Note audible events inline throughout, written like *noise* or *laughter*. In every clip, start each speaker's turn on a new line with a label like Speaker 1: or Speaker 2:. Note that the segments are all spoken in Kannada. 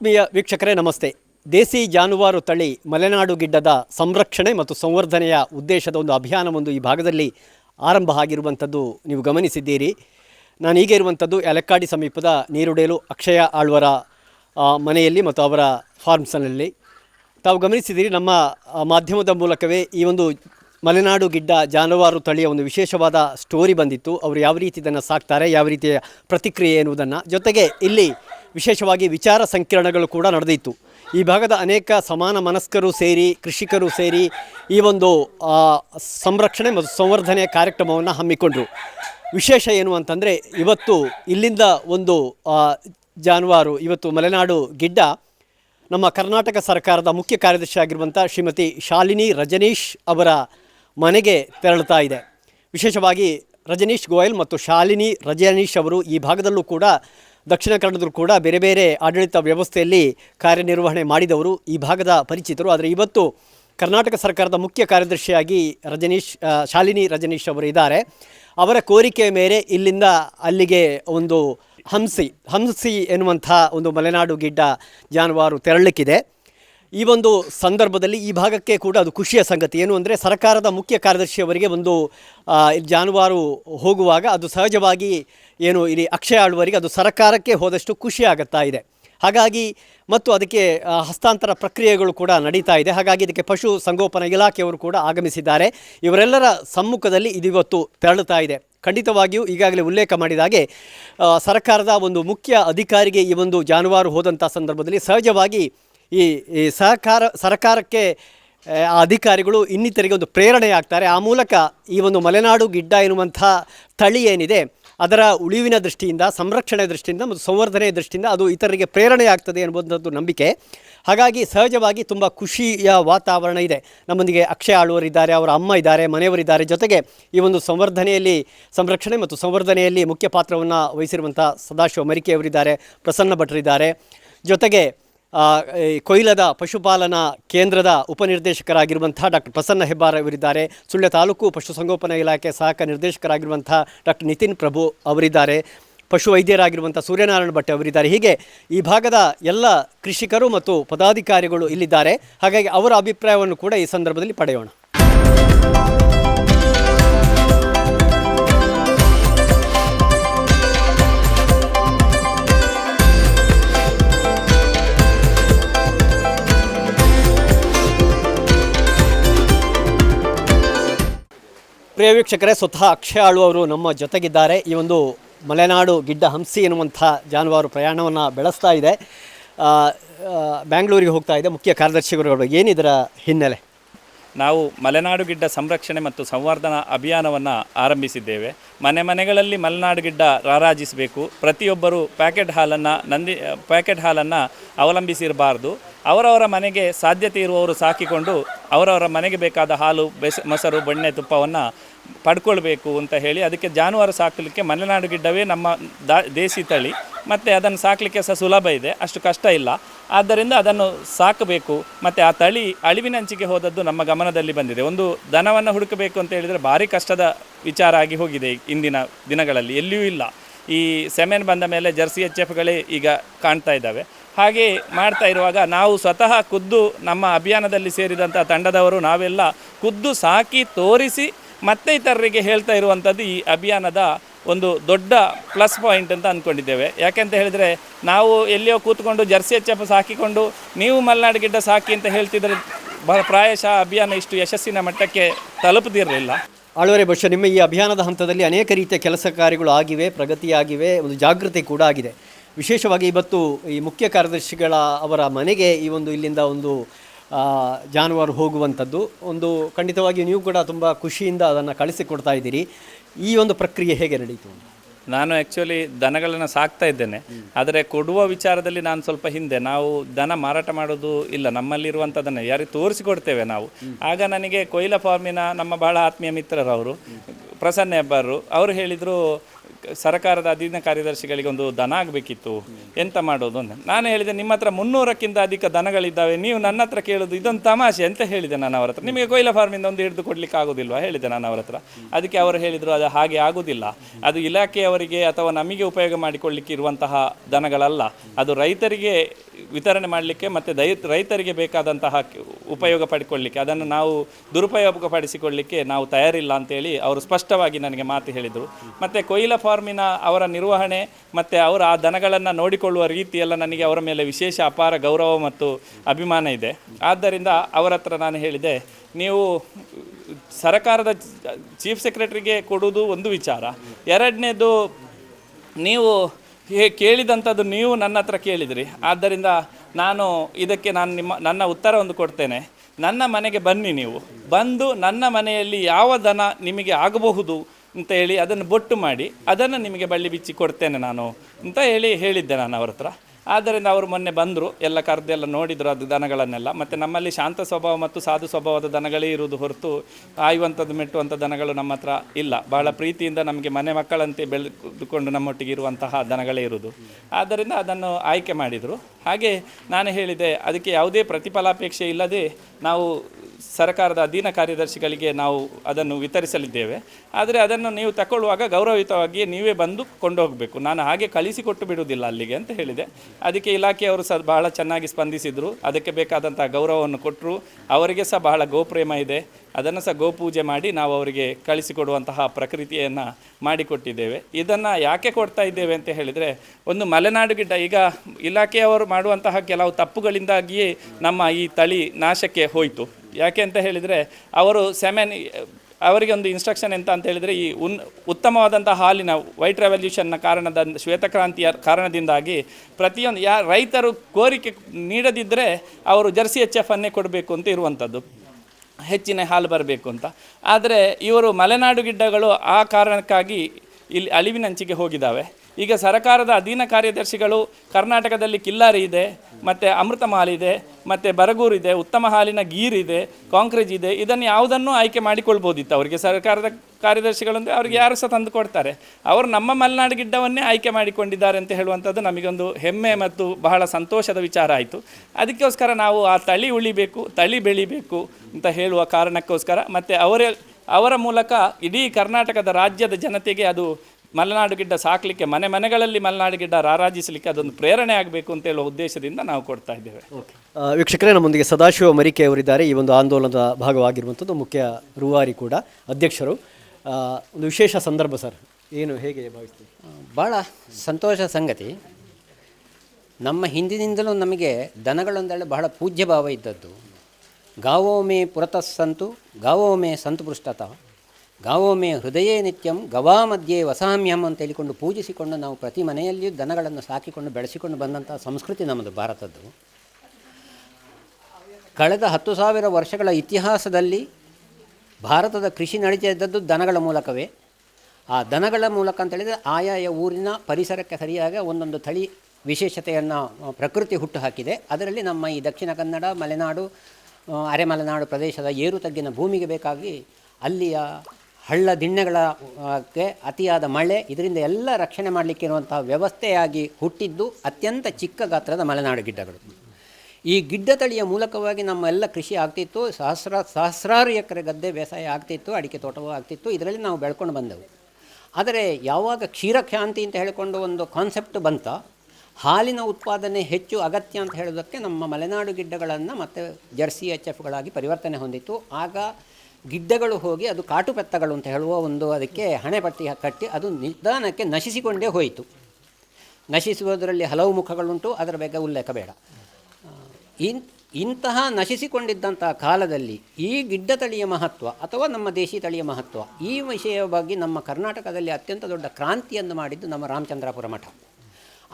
Speaker 1: ಆತ್ಮೀಯ ವೀಕ್ಷಕರೇ, ನಮಸ್ತೆ. ದೇಸಿ ಜಾನುವಾರು ತಳಿ ಮಲೆನಾಡು ಗಿಡ್ಡದ ಸಂರಕ್ಷಣೆ ಮತ್ತು ಸಂವರ್ಧನೆಯ ಉದ್ದೇಶದ ಒಂದು ಅಭಿಯಾನವೊಂದು ಈ ಭಾಗದಲ್ಲಿ ಆರಂಭ ಆಗಿರುವಂಥದ್ದು ನೀವು ಗಮನಿಸಿದ್ದೀರಿ. ನಾನು ಈಗ ಇರುವಂಥದ್ದು ಎಲೆಕ್ಕಾಡಿ ಸಮೀಪದ ನೀರುಡೇಲು ಅಕ್ಷಯ ಆಳ್ವರ ಮನೆಯಲ್ಲಿ ಮತ್ತು ಅವರ ಫಾರ್ಮ್ಸ್ನಲ್ಲಿ ತಾವು ಗಮನಿಸಿದ್ದೀರಿ, ನಮ್ಮ ಮಾಧ್ಯಮದ ಮೂಲಕವೇ ಈ ಒಂದು ಮಲೆನಾಡು ಗಿಡ್ಡ ಜಾನುವಾರು ತಳಿಯ ಒಂದು ವಿಶೇಷವಾದ ಸ್ಟೋರಿ ಬಂದಿತ್ತು. ಅವರು ಯಾವ ರೀತಿ ಇದನ್ನು ಸಾಕ್ತಾರೆ, ಯಾವ ರೀತಿಯ ಪ್ರತಿಕ್ರಿಯೆ ಎನ್ನುವುದನ್ನು. ಜೊತೆಗೆ ಇಲ್ಲಿ ವಿಶೇಷವಾಗಿ ವಿಚಾರ ಸಂಕಿರಣಗಳು ಕೂಡ ನಡೆದಿತ್ತು. ಈ ಭಾಗದ ಅನೇಕ ಸಮಾನ ಮನಸ್ಕರು ಸೇರಿ, ಕೃಷಿಕರು ಸೇರಿ ಈ ಒಂದು ಸಂರಕ್ಷಣೆ ಮತ್ತು ಸಂವರ್ಧನೆಯ ಕಾರ್ಯಕ್ರಮವನ್ನು ಹಮ್ಮಿಕೊಂಡರು. ವಿಶೇಷ ಏನು ಅಂತಂದರೆ, ಇವತ್ತು ಇಲ್ಲಿಂದ ಒಂದು ಜಾನುವಾರು, ಇವತ್ತು ಮಲೆನಾಡು ಗಿಡ್ಡ ನಮ್ಮ ಕರ್ನಾಟಕ ಸರ್ಕಾರದ ಮುಖ್ಯ ಕಾರ್ಯದರ್ಶಿ ಆಗಿರುವಂಥ ಶ್ರೀಮತಿ ಶಾಲಿನಿ ರಜನೀಶ್ ಅವರ ಮನೆಗೆ ತೆರಳುತ್ತಾ ಇದೆ. ವಿಶೇಷವಾಗಿ ರಜನೀಶ್ ಗೋಯಲ್ ಮತ್ತು ಶಾಲಿನಿ ರಜನೀಶ್ ಅವರು ಈ ಭಾಗದಲ್ಲೂ ಕೂಡ ದಕ್ಷಿಣ ಕನ್ನಡದಲ್ಲೂ ಕೂಡ ಬೇರೆ ಬೇರೆ ಆಡಳಿತ ವ್ಯವಸ್ಥೆಯಲ್ಲಿ ಕಾರ್ಯನಿರ್ವಹಣೆ ಮಾಡಿದವರು ಈ ಭಾಗದ ಪರಿಚಿತರು. ಆದರೆ ಇವತ್ತು ಕರ್ನಾಟಕ ಸರ್ಕಾರದ ಮುಖ್ಯ ಕಾರ್ಯದರ್ಶಿಯಾಗಿ ರಜನೀಶ್ ಶಾಲಿನಿ ರಜನೀಶ್ ಅವರು ಇದ್ದಾರೆ. ಅವರ ಕೋರಿಕೆಯ ಮೇರೆ ಇಲ್ಲಿಂದ ಅಲ್ಲಿಗೆ ಒಂದು ಹಂಸಿ ಹಂಸಿ ಎನ್ನುವಂಥ ಒಂದು ಮಲೆನಾಡು ಗಿಡ್ಡ ಜಾನುವಾರು ತೆರಳಲಿಕ್ಕಿದೆ. ಈ ಒಂದು ಸಂದರ್ಭದಲ್ಲಿ ಈ ಭಾಗಕ್ಕೆ ಕೂಡ ಅದು ಖುಷಿಯ ಸಂಗತಿ. ಏನು ಅಂದರೆ ಸರ್ಕಾರದ ಮುಖ್ಯ ಕಾರ್ಯದರ್ಶಿಯವರಿಗೆ ಒಂದು ಜಾನುವಾರು ಹೋಗುವಾಗ ಅದು ಸಹಜವಾಗಿ ಏನು ಇಲ್ಲಿ ಅಕ್ಷಯ ಆಳುವರಿಗೆ ಅದು ಸರ್ಕಾರಕ್ಕೆ ಹೋದಷ್ಟು ಖುಷಿ ಆಗುತ್ತಾ ಇದೆ. ಹಾಗಾಗಿ ಮತ್ತು ಅದಕ್ಕೆ ಹಸ್ತಾಂತರ ಪ್ರಕ್ರಿಯೆಗಳು ಕೂಡ ನಡೀತಾ ಇದೆ. ಹಾಗಾಗಿ ಇದಕ್ಕೆ ಪಶು ಸಂಗೋಪನಾ ಇಲಾಖೆಯವರು ಕೂಡ ಆಗಮಿಸಿದ್ದಾರೆ. ಇವರೆಲ್ಲರ ಸಮ್ಮುಖದಲ್ಲಿ ಇದು ಇವತ್ತು ತೆರಳುತ್ತಾ ಇದೆ. ಖಂಡಿತವಾಗಿಯೂ ಈಗಾಗಲೇ ಉಲ್ಲೇಖ ಮಾಡಿದ ಹಾಗೆ ಸರ್ಕಾರದ ಒಂದು ಮುಖ್ಯ ಅಧಿಕಾರಿಗೆ ಈ ಒಂದು ಜಾನುವಾರು ಹೋದಂಥ ಸಂದರ್ಭದಲ್ಲಿ ಸಹಜವಾಗಿ ಈ ಈ ಸಹಕಾರ, ಸರ್ಕಾರಕ್ಕೆ ಅಧಿಕಾರಿಗಳು ಇನ್ನಿತರಿಗೆ ಒಂದು ಪ್ರೇರಣೆ ಆಗ್ತಾರೆ. ಆ ಮೂಲಕ ಈ ಒಂದು ಮಲೆನಾಡು ಗಿಡ್ಡ ಎನ್ನುವಂಥ ತಳಿ ಏನಿದೆ, ಅದರ ಉಳಿವಿನ ದೃಷ್ಟಿಯಿಂದ, ಸಂರಕ್ಷಣೆ ದೃಷ್ಟಿಯಿಂದ ಮತ್ತು ಸಂವರ್ಧನೆಯ ದೃಷ್ಟಿಯಿಂದ ಅದು ಇತರರಿಗೆ ಪ್ರೇರಣೆ ಆಗ್ತದೆ ಎನ್ನುವಂಥದ್ದು ನಂಬಿಕೆ. ಹಾಗಾಗಿ ಸಹಜವಾಗಿ ತುಂಬ ಖುಷಿಯ ವಾತಾವರಣ ಇದೆ. ನಮ್ಮೊಂದಿಗೆ ಅಕ್ಷಯ ಆಳುವರಿದ್ದಾರೆ ಅವರ ಅಮ್ಮ ಇದ್ದಾರೆ, ಮನೆಯವರಿದ್ದಾರೆ. ಜೊತೆಗೆ ಈ ಒಂದು ಸಂವರ್ಧನೆಯಲ್ಲಿ, ಸಂರಕ್ಷಣೆ ಮತ್ತು ಸಂವರ್ಧನೆಯಲ್ಲಿ ಮುಖ್ಯ ಪಾತ್ರವನ್ನು ವಹಿಸಿರುವಂಥ ಸದಾಶಿವ ಮರಿಕೆಯವರಿದ್ದಾರೆ, ಪ್ರಸನ್ನ ಭಟ್ರಿದ್ದಾರೆ. ಜೊತೆಗೆ ಕೊಯ್ಲದ ಪಶುಪಾಲನಾ ಕೇಂದ್ರದ ಉಪನಿರ್ದೇಶಕರಾಗಿರುವಂಥ ಡಾಕ್ಟರ್ ಪ್ರಸನ್ನ ಹೆಬ್ಬಾರ್ ಅವರಿದ್ದಾರೆ. ಸುಳ್ಯ ತಾಲೂಕು ಪಶುಸಂಗೋಪನಾ ಇಲಾಖೆ ಸಹಾಯಕ ನಿರ್ದೇಶಕರಾಗಿರುವಂಥ ಡಾಕ್ಟರ್ ನಿತಿನ್ ಪ್ರಭು ಅವರಿದ್ದಾರೆ. ಪಶು ವೈದ್ಯರಾಗಿರುವಂಥ ಸೂರ್ಯನಾರಾಯಣ ಭಟ್ ಅವರಿದ್ದಾರೆ. ಹೀಗೆ ಈ ಭಾಗದ ಎಲ್ಲ ಕೃಷಿಕರು ಮತ್ತು ಪದಾಧಿಕಾರಿಗಳು ಇಲ್ಲಿದ್ದಾರೆ. ಹಾಗಾಗಿ ಅವರ ಅಭಿಪ್ರಾಯವನ್ನು ಕೂಡ ಈ ಸಂದರ್ಭದಲ್ಲಿ ಪಡೆಯೋಣ. ಪ್ರಿಯ ವೀಕ್ಷಕರೇ, ಸ್ವತಃ ಅಕ್ಷಯ ಆಳು ಅವರು ನಮ್ಮ ಜೊತೆಗಿದ್ದಾರೆ. ಈ ಒಂದು ಮಲೆನಾಡು ಗಿಡ್ಡ ಹಂಸಿ ಎನ್ನುವಂಥ ಜಾನುವಾರು ಪ್ರಯಾಣವನ್ನು ಬೆಳೆಸ್ತಾ ಇದೆ. ಬ್ಯಾಂಗ್ಳೂರಿಗೆ ಹೋಗ್ತಾ ಇದೆ. ಮುಖ್ಯ ಕಾರ್ಯದರ್ಶಿಗಳು ಏನಿದರ ಹಿನ್ನೆಲೆ?
Speaker 2: ನಾವು ಮಲೆನಾಡು ಗಿಡ್ಡ ಸಂರಕ್ಷಣೆ ಮತ್ತು ಸಂವರ್ಧನಾ ಅಭಿಯಾನವನ್ನು ಆರಂಭಿಸಿದ್ದೇವೆ. ಮನೆ ಮನೆಗಳಲ್ಲಿ ಮಲೆನಾಡು ಗಿಡ್ಡ ರಾರಾಜಿಸಬೇಕು. ಪ್ರತಿಯೊಬ್ಬರು ಪ್ಯಾಕೆಟ್ ಹಾಲನ್ನು ನಂದಿ, ಪ್ಯಾಕೆಟ್ ಹಾಲನ್ನು ಅವಲಂಬಿಸಿರಬಾರ್ದು. ಅವರವರ ಮನೆಗೆ ಸಾಧ್ಯತೆ ಇರುವವರು ಸಾಕಿಕೊಂಡು ಅವರವರ ಮನೆಗೆ ಬೇಕಾದ ಹಾಲು, ಬೆಸ, ಮೊಸರು, ಬೆಣ್ಣೆ ತುಪ್ಪವನ್ನು ಪಡ್ಕೊಳ್ಬೇಕು ಅಂತ ಹೇಳಿ ಅದಕ್ಕೆ ಜಾನುವಾರು ಸಾಕಲಿಕ್ಕೆ ಮಲೆನಾಡು ಗಿಡ್ಡವೇ ನಮ್ಮ ದಾ, ದೇಸಿ ತಳಿ. ಮತ್ತು ಅದನ್ನು ಸಾಕಲಿಕ್ಕೆ ಸಹ ಸುಲಭ ಇದೆ, ಅಷ್ಟು ಕಷ್ಟ ಇಲ್ಲ. ಆದ್ದರಿಂದ ಅದನ್ನು ಸಾಕಬೇಕು. ಮತ್ತು ಆ ತಳಿ ಅಳಿವಿನಂಚಿಗೆ ಹೋದದ್ದು ನಮ್ಮ ಗಮನದಲ್ಲಿ ಬಂದಿದೆ. ಒಂದು ದನವನ್ನು ಹುಡುಕಬೇಕು ಅಂತ ಹೇಳಿದರೆ ಭಾರಿ ಕಷ್ಟದ ವಿಚಾರ ಆಗಿ ಹೋಗಿದೆ ಇಂದಿನ ದಿನಗಳಲ್ಲಿ. ಎಲ್ಲಿಯೂ ಇಲ್ಲ. ಈ ಸೆಮೆನ್ ಬಂದ ಮೇಲೆ ಜರ್ಸಿ ಎಚ್ ಎಫ್ಗಳೇ ಈಗ ಕಾಣ್ತಾ ಇದ್ದಾವೆ. ಹಾಗೆ ಮಾಡ್ತಾ ಇರುವಾಗ ನಾವು ಸ್ವತಃ ಖುದ್ದು ನಮ್ಮ ಅಭಿಯಾನದಲ್ಲಿ ಸೇರಿದಂಥ ತಂಡದವರು ನಾವೆಲ್ಲ ಖುದ್ದು ಸಾಕಿ ತೋರಿಸಿ ಮತ್ತೆ ಇತರರಿಗೆ ಹೇಳ್ತಾ ಇರುವಂಥದ್ದು ಈ ಅಭಿಯಾನದ ಒಂದು ದೊಡ್ಡ ಪ್ಲಸ್ ಪಾಯಿಂಟ್ ಅಂತ ಅಂದ್ಕೊಂಡಿದ್ದೇವೆ. ಯಾಕೆಂತ ಹೇಳಿದರೆ ನಾವು ಎಲ್ಲಿಯೋ ಕೂತ್ಕೊಂಡು ಜರ್ಸಿ ಎಚ್ ಸಾಕಿಕೊಂಡು ನೀವು ಮಲೆನಾಡು ಗಿಡ್ಡ ಸಾಕಿ ಅಂತ ಹೇಳ್ತಿದ್ರೆ ಬಹಳ ಪ್ರಾಯಶಃ ಅಭಿಯಾನ ಇಷ್ಟು ಯಶಸ್ಸಿನ ಮಟ್ಟಕ್ಕೆ ತಲುಪದಿರಲಿಲ್ಲ.
Speaker 1: ಆಳ್ವರೆ ಬಹುಶಃ ನಿಮ್ಮ ಈ ಅಭಿಯಾನದ ಹಂತದಲ್ಲಿ ಅನೇಕ ರೀತಿಯ ಕೆಲಸ ಕಾರ್ಯಗಳು ಆಗಿವೆ, ಪ್ರಗತಿಯಾಗಿವೆ, ಒಂದು ಜಾಗೃತಿ ಕೂಡ ಆಗಿದೆ. ವಿಶೇಷವಾಗಿ ಇವತ್ತು ಈ ಮುಖ್ಯ ಕಾರ್ಯದರ್ಶಿಗಳ ಅವರ ಮನೆಗೆ ಈ ಒಂದು ಇಲ್ಲಿಂದ ಒಂದು ಜಾನುವಾರು ಹೋಗುವಂಥದ್ದು. ಒಂದು ಖಂಡಿತವಾಗಿ ನೀವು ಕೂಡ ತುಂಬ ಖುಷಿಯಿಂದ ಅದನ್ನು ಕಳಿಸಿಕೊಡ್ತಾ ಇದ್ದೀರಿ. ಈ ಒಂದು ಪ್ರಕ್ರಿಯೆ ಹೇಗೆ ನಡೀತು?
Speaker 2: ನಾನು ಆ್ಯಕ್ಚುಲಿ ದನಗಳನ್ನು ಸಾಕ್ತಾ ಇದ್ದೇನೆ. ಆದರೆ ಕೊಡುವ ವಿಚಾರದಲ್ಲಿ ನಾನು ಸ್ವಲ್ಪ ಹಿಂದೆ. ನಾವು ದನ ಮಾರಾಟ ಮಾಡೋದು ಇಲ್ಲ. ನಮ್ಮಲ್ಲಿರುವಂಥದ್ದನ್ನು ಯಾರಿಗೆ ತೋರಿಸಿಕೊಡ್ತೇವೆ ನಾವು. ಆಗ ನನಗೆ ಕೊಯ್ಲ ಫಾರ್ಮಿನ ನಮ್ಮ ಬಹಳ ಆತ್ಮೀಯ ಮಿತ್ರರವರು, ಪ್ರಸನ್ನ ಹೆಬ್ಬಾರರು ಅವರು ಹೇಳಿದರು ಸರ್ಕಾರದ ಅಧೀನ ಕಾರ್ಯದರ್ಶಿಗಳಿಗೆ ಒಂದು ದನ ಆಗಬೇಕಿತ್ತು, ಎಂತ ಮಾಡೋದು ಅಂತ. ನಾನು ಹೇಳಿದೆ, ನಿಮ್ಮ ಹತ್ರ ಮುನ್ನೂರಕ್ಕಿಂತ ಅಧಿಕ ದನಗಳಿದ್ದಾವೆ, ನೀವು ನನ್ನ ಹತ್ರ ಕೇಳೋದು ಇದೊಂದು ತಮಾಷೆ ಅಂತ ಹೇಳಿದೆ ನಾನು ಅವರ ಹತ್ರ. ನಿಮಗೆ ಕೊಯ್ಲ ಫಾರ್ಮಿಂದ ಒಂದು ಹಿಡಿದು ಕೊಡ್ಲಿಕ್ಕೆ ಆಗೋದಿಲ್ವಾ? ಹೇಳಿದೆ ನಾನು ಅವರ ಹತ್ರ. ಅದಕ್ಕೆ ಅವರು ಹೇಳಿದರು, ಅದು ಹಾಗೆ ಆಗೋದಿಲ್ಲ. ಅದು ಇಲಾಖೆಯವರಿಗೆ ಅಥವಾ ನಮಗೆ ಉಪಯೋಗ ಮಾಡಿಕೊಳ್ಳಿಕ್ಕೆ ಇರುವಂತಹ ದನಗಳಲ್ಲ. ಅದು ರೈತರಿಗೆ ವಿತರಣೆ ಮಾಡಲಿಕ್ಕೆ ಮತ್ತು ದೈ ರೈತರಿಗೆ ಬೇಕಾದಂತಹ ಉಪಯೋಗ ಪಡ್ಕೊಳ್ಳಿಕ್ಕೆ, ಅದನ್ನು ನಾವು ದುರುಪಯೋಗ ಪಡಿಸಿಕೊಳ್ಳಿಕ್ಕೆ ನಾವು ತಯಾರಿಲ್ಲ ಅಂತೇಳಿ ಅವರು ಸ್ಪಷ್ಟವಾಗಿ ನನಗೆ ಮಾತು ಹೇಳಿದರು. ಮತ್ತು ಕೊಯ್ಲ ಫಾರ್ಮಿನ ಅವರ ನಿರ್ವಹಣೆ ಮತ್ತು ಅವರ ಆ ದನಗಳನ್ನು ನೋಡಿಕೊಳ್ಳುವ ರೀತಿಯೆಲ್ಲ ನನಗೆ ಅವರ ಮೇಲೆ ವಿಶೇಷ ಅಪಾರ ಗೌರವ ಮತ್ತು ಅಭಿಮಾನ ಇದೆ. ಆದ್ದರಿಂದ ಅವರ ಹತ್ರ ನಾನು ಹೇಳಿದೆ, ನೀವು ಸರಕಾರದ ಚೀಫ್ ಸೆಕ್ರೆಟರಿಗೆ ಕೊಡುವುದು ಒಂದು ವಿಚಾರ. ಎರಡನೇದು, ನೀವು ಹೇ- ಕೇಳಿದಂಥದ್ದು ನೀವು ನನ್ನ ಹತ್ರ ಕೇಳಿದಿರಿ. ಆದ್ದರಿಂದ ನಾನು ಇದಕ್ಕೆ ನಾನು ನಿಮ್ಮ, ನನ್ನ ಉತ್ತರ ಒಂದು ಕೊಡ್ತೇನೆ. ನನ್ನ ಮನೆಗೆ ಬನ್ನಿ ನೀವು. ಬಂದು ನನ್ನ ಮನೆಯಲ್ಲಿ ಯಾವ ದನ ನಿಮಗೆ ಆಗಬಹುದು ಅಂತ ಹೇಳಿ ಅದನ್ನು ಬೊಟ್ಟು ಮಾಡಿ, ಅದನ್ನು ನಿಮಗೆ ಬಳ್ಳಿ ಬಿಚ್ಚಿ ಕೊಡ್ತೇನೆ ನಾನು ಅಂತ ಹೇಳಿ ಹೇಳಿದ್ದೆ ನಾನು ಅವ್ರ ಹತ್ರ. ಆದ್ದರಿಂದ ಅವರು ಮೊನ್ನೆ ಬಂದರು, ಎಲ್ಲ ಕರೆದೆಲ್ಲ ನೋಡಿದರು ಅದು ದನಗಳನ್ನೆಲ್ಲ. ಮತ್ತು ನಮ್ಮಲ್ಲಿ ಶಾಂತ ಸ್ವಭಾವ ಮತ್ತು ಸಾಧು ಸ್ವಭಾವದ ದನಗಳೇ ಇರುವುದು ಹೊರತು ಆಯುವಂಥದ್ದು, ಮೆಟ್ಟುವಂಥ ದನಗಳು ನಮ್ಮ ಹತ್ರ ಇಲ್ಲ. ಬಹಳ ಪ್ರೀತಿಯಿಂದ ನಮಗೆ ಮನೆ ಮಕ್ಕಳಂತೆ ಬೆಳೆದುಕೊಂಡು ನಮ್ಮೊಟ್ಟಿಗೆ ಇರುವಂತಹ ದನಗಳೇ ಇರುವುದು. ಆದ್ದರಿಂದ ಅದನ್ನು ಆಯ್ಕೆ ಮಾಡಿದರು. ಹಾಗೆ ನಾನು ಹೇಳಿದೆ, ಅದಕ್ಕೆ ಯಾವುದೇ ಪ್ರತಿಫಲಾಪೇಕ್ಷೆ ಇಲ್ಲದೆ ನಾವು ಸರ್ಕಾರದ ಅಧೀನ ಕಾರ್ಯದರ್ಶಿಗಳಿಗೆ ನಾವು ಅದನ್ನು ವಿತರಿಸಲಿದ್ದೇವೆ. ಆದರೆ ಅದನ್ನು ನೀವು ತಗೊಳ್ಳುವಾಗ ಗೌರವಯುತವಾಗಿ ನೀವೇ ಬಂದು ಕೊಂಡೋಗಬೇಕು. ನಾನು ಹಾಗೆ ಕಳಿಸಿಕೊಟ್ಟು ಬಿಡುವುದಿಲ್ಲ ಅಲ್ಲಿಗೆ ಅಂತ ಹೇಳಿದೆ. ಅದಕ್ಕೆ ಇಲಾಖೆಯವರು ಸಹ ಬಹಳ ಚೆನ್ನಾಗಿ ಸ್ಪಂದಿಸಿದರು. ಅದಕ್ಕೆ ಬೇಕಾದಂಥ ಗೌರವವನ್ನು ಕೊಟ್ಟರು ಅವರಿಗೆ ಸಹ ಬಹಳ ಗೋಪ್ರೇಮ ಇದೆ. ಅದನ್ನು ಸಹ ಗೋಪೂಜೆ ಮಾಡಿ ನಾವು ಅವರಿಗೆ ಕಳಿಸಿಕೊಡುವಂತಹ ಪ್ರಕೃತಿಯನ್ನು ಮಾಡಿಕೊಟ್ಟಿದ್ದೇವೆ. ಇದನ್ನು ಯಾಕೆ ಕೊಡ್ತಾ ಇದ್ದೇವೆ ಅಂತ ಹೇಳಿದರೆ, ಒಂದು ಮಲೆನಾಡು ಗಿಡ್ಡ ಈಗ ಇಲಾಖೆಯವರು ಮಾಡುವಂತಹ ಕೆಲವು ತಪ್ಪುಗಳಿಂದಾಗಿಯೇ ನಮ್ಮ ಈ ತಳಿ ನಾಶಕ್ಕೆ ಹೋಯಿತು. ಯಾಕೆ ಅಂತ ಹೇಳಿದರೆ, ಅವರು ಸೆಮೆನ್, ಅವರಿಗೆ ಒಂದು ಇನ್ಸ್ಟ್ರಕ್ಷನ್ ಎಂತ ಅಂತ ಹೇಳಿದರೆ, ಈ ಉನ್ ಉತ್ತಮವಾದಂಥ ಹಾಲಿನ ವೈಟ್ ರೆವಲ್ಯೂಷನ್ನ ಕಾರಣದ, ಶ್ವೇತಕ್ರಾಂತಿಯ ಕಾರಣದಿಂದಾಗಿ ಪ್ರತಿಯೊಂದು, ಯಾ, ರೈತರು ಕೋರಿಕೆ ನೀಡದಿದ್ದರೆ ಅವರು ಜರ್ಸಿ ಎಚ್ ಎಫ್ ಅನ್ನೇ ಕೊಡಬೇಕು ಅಂತ ಇರುವಂಥದ್ದು. ಹೆಚ್ಚಿನ ಹಾಲು ಬರಬೇಕು ಅಂತ. ಆದರೆ ಇವರು ಮಲೆನಾಡು ಗಿಡ್ಡಗಳು ಆ ಕಾರಣಕ್ಕಾಗಿ ಇಲ್ಲಿ ಅಳಿವಿನಂಚಿಗೆ ಹೋಗಿದ್ದಾವೆ. ಈಗ ಸರ್ಕಾರದ ಅಧೀನ ಕಾರ್ಯದರ್ಶಿಗಳು ಕರ್ನಾಟಕದಲ್ಲಿ ಕಿಲ್ಲಾರಿ ಇದೆ, ಮತ್ತು ಅಮೃತಮಾಲ್ ಇದೆ, ಮತ್ತು ಬರಗೂರು ಇದೆ, ಉತ್ತಮ ಹಾಲಿನ ಗೀರ್ ಇದೆ, ಕಾಂಕ್ರೀಜ್ ಇದೆ, ಇದನ್ನು ಯಾವುದನ್ನು ಆಯ್ಕೆ ಮಾಡಿಕೊಳ್ಬೋದಿತ್ತು ಅವರಿಗೆ. ಸರ್ಕಾರದ ಕಾರ್ಯದರ್ಶಿಗಳು ಅಂದರೆ ಅವ್ರಿಗೆ ಯಾರು ಸಹ ತಂದು ಕೊಡ್ತಾರೆ. ಅವರು ನಮ್ಮ ಮಲೆನಾಡು ಗಿಡ್ಡವನ್ನೇ ಆಯ್ಕೆ ಮಾಡಿಕೊಂಡಿದ್ದಾರೆ ಅಂತ ಹೇಳುವಂಥದ್ದು ನಮಗೊಂದು ಹೆಮ್ಮೆ ಮತ್ತು ಬಹಳ ಸಂತೋಷದ ವಿಚಾರ ಆಯಿತು. ಅದಕ್ಕೋಸ್ಕರ ನಾವು ಆ ತಳಿ ಉಳಿಬೇಕು, ತಳಿ ಬೆಳಿಬೇಕು ಅಂತ ಹೇಳುವ ಕಾರಣಕ್ಕೋಸ್ಕರ ಮತ್ತು ಅವರೇ, ಅವರ ಮೂಲಕ ಇಡೀ ಕರ್ನಾಟಕದ ರಾಜ್ಯದ ಜನತೆಗೆ ಅದು ಮಲೆನಾಡು ಗಿಡ್ಡ ಸಾಕಲಿಕ್ಕೆ, ಮನೆ ಮನೆಗಳಲ್ಲಿ ಮಲೆನಾಡು ಗಿಡ್ಡ ರಾರಾಜಿಸಲಿಕ್ಕೆ ಅದೊಂದು ಪ್ರೇರಣೆ ಆಗಬೇಕು ಅಂತ ಹೇಳುವ ಉದ್ದೇಶದಿಂದ ನಾವು ಕೊಡ್ತಾ ಇದ್ದೇವೆ.
Speaker 1: ವೀಕ್ಷಕರೇ, ನಮ್ಮೊಂದಿಗೆ ಸದಾಶಿವ ಮರಿಕೆ ಅವರಿದ್ದಾರೆ. ಈ ಒಂದು ಆಂದೋಲನದ ಭಾಗವಾಗಿರುವಂಥದ್ದು ಮುಖ್ಯ ರೂವಾರಿ ಕೂಡ ಅಧ್ಯಕ್ಷರು. ಒಂದು ವಿಶೇಷ ಸಂದರ್ಭ ಸರ್. ಏನು ಹೇಗೆ ಭಾವಿಸ್ತೀವಿ
Speaker 3: ಭಾಳ ಸಂತೋಷ ಸಂಗತಿ. ನಮ್ಮ ಹಿಂದಿನಿಂದಲೂ ನಮಗೆ ದನಗಳೊಂದೆಳೆ ಬಹಳ ಪೂಜ್ಯ ಭಾವ ಇದ್ದದ್ದು. ಗಾವೋಮೆ ಪುರತಃ ಸಂತು ಗಾವೋಮೆ ಸಂತು ಪೃಷ್ಠತ ಗಾವೋಮೆ ಹೃದಯೇ ನಿತ್ಯಂ, ಗವಾ ಮಧ್ಯೆ ವಸಾಮ್ಯಂ ಅಂತ ಹೇಳಿಕೊಂಡು ಪೂಜಿಸಿಕೊಂಡು ನಾವು ಪ್ರತಿ ಮನೆಯಲ್ಲಿಯೂ ದನಗಳನ್ನು ಸಾಕಿಕೊಂಡು ಬೆಳೆಸಿಕೊಂಡು ಬಂದಂಥ ಸಂಸ್ಕೃತಿ ನಮ್ಮದು ಭಾರತದ್ದು. ಕಳೆದ ಹತ್ತು ಸಾವಿರ ವರ್ಷಗಳ ಇತಿಹಾಸದಲ್ಲಿ ಭಾರತದ ಕೃಷಿ ನಡೀತಾ ಇದ್ದದ್ದು ದನಗಳ ಮೂಲಕವೇ. ಆ ದನಗಳ ಮೂಲಕ ಅಂತ ಹೇಳಿದರೆ ಆಯಾಯ ಊರಿನ ಪರಿಸರಕ್ಕೆ ಸರಿಯಾಗಿ ಒಂದೊಂದು ತಳಿ ವಿಶೇಷತೆಯನ್ನು ಪ್ರಕೃತಿ ಹುಟ್ಟು ಹಾಕಿದೆ. ಅದರಲ್ಲಿ ನಮ್ಮ ಈ ದಕ್ಷಿಣ ಕನ್ನಡ, ಮಲೆನಾಡು ಅರೆಮಲೆನಾಡು ಪ್ರದೇಶದ ಏರು ತಗ್ಗಿನ ಭೂಮಿಗೆ ಬೇಕಾಗಿ ಅಲ್ಲಿಯ ಹಳ್ಳ ದಿಣ್ಣೆಗಳಕ್ಕೆ ಅತಿಯಾದ ಮಳೆ, ಇದರಿಂದ ಎಲ್ಲ ರಕ್ಷಣೆ ಮಾಡಲಿಕ್ಕೆ ಇರುವಂತಹ ವ್ಯವಸ್ಥೆಯಾಗಿ ಹುಟ್ಟಿದ್ದು ಅತ್ಯಂತ ಚಿಕ್ಕ ಗಾತ್ರದ ಮಲೆನಾಡು ಗಿಡ್ಡಗಳು ಈ ಗಿಡ್ಡ ತಳಿಯ ಮೂಲಕವಾಗಿ ನಮ್ಮ ಎಲ್ಲ ಕೃಷಿ ಆಗ್ತಿತ್ತು. ಸಹಸ್ರ, ಸಹಸ್ರಾರು ಎಕರೆ ಗದ್ದೆ ಬೇಸಾಯ ಆಗ್ತಿತ್ತು, ಅಡಿಕೆ ತೋಟವೂ ಆಗ್ತಿತ್ತು. ಇದರಲ್ಲಿ ನಾವು ಬೆಳ್ಕೊಂಡು ಬಂದೆವು. ಆದರೆ ಯಾವಾಗ ಕ್ಷೀರಖ್ಯಾಂತಿ ಅಂತ ಹೇಳಿಕೊಂಡು ಒಂದು ಕಾನ್ಸೆಪ್ಟ್ ಬಂತ, ಹಾಲಿನ ಉತ್ಪಾದನೆ ಹೆಚ್ಚು ಅಗತ್ಯ ಅಂತ ಹೇಳೋದಕ್ಕೆ ನಮ್ಮ ಮಲೆನಾಡು ಗಿಡ್ಡಗಳನ್ನು ಮತ್ತು ಜರ್ಸಿ ಎಚ್ ಎಫ್ಗಳಾಗಿ ಪರಿವರ್ತನೆ ಹೊಂದಿತ್ತು. ಆಗ ಗಿಡ್ಡಗಳು ಹೋಗಿ ಅದು ಕಾಟು ಪೆತ್ತಗಳು ಅಂತ ಹೇಳುವ ಒಂದು ಅದಕ್ಕೆ ಹಣೆಪಟ್ಟಿ ಕಟ್ಟಿ ಅದು ನಿಧಾನಕ್ಕೆ ನಶಿಸಿಕೊಂಡೇ ಹೋಯಿತು. ನಶಿಸುವುದರಲ್ಲಿ ಹಲವು ಮುಖಗಳುಂಟು, ಅದರ ಬಗ್ಗೆ ಉಲ್ಲೇಖ ಬೇಡ. ಇನ್, ಇಂತಹ ನಶಿಸಿಕೊಂಡಿದ್ದಂಥ ಕಾಲದಲ್ಲಿ ಈ ಗಿಡ್ಡ ತಳಿಯ ಮಹತ್ವ ಅಥವಾ ನಮ್ಮ ದೇಶಿ ತಳಿಯ ಮಹತ್ವ ಈ ವಿಷಯವಾಗಿ ನಮ್ಮ ಕರ್ನಾಟಕದಲ್ಲಿ ಅತ್ಯಂತ ದೊಡ್ಡ ಕ್ರಾಂತಿಯನ್ನು ಮಾಡಿದ್ದು ನಮ್ಮ ರಾಮಚಂದ್ರಾಪುರ ಮಠ.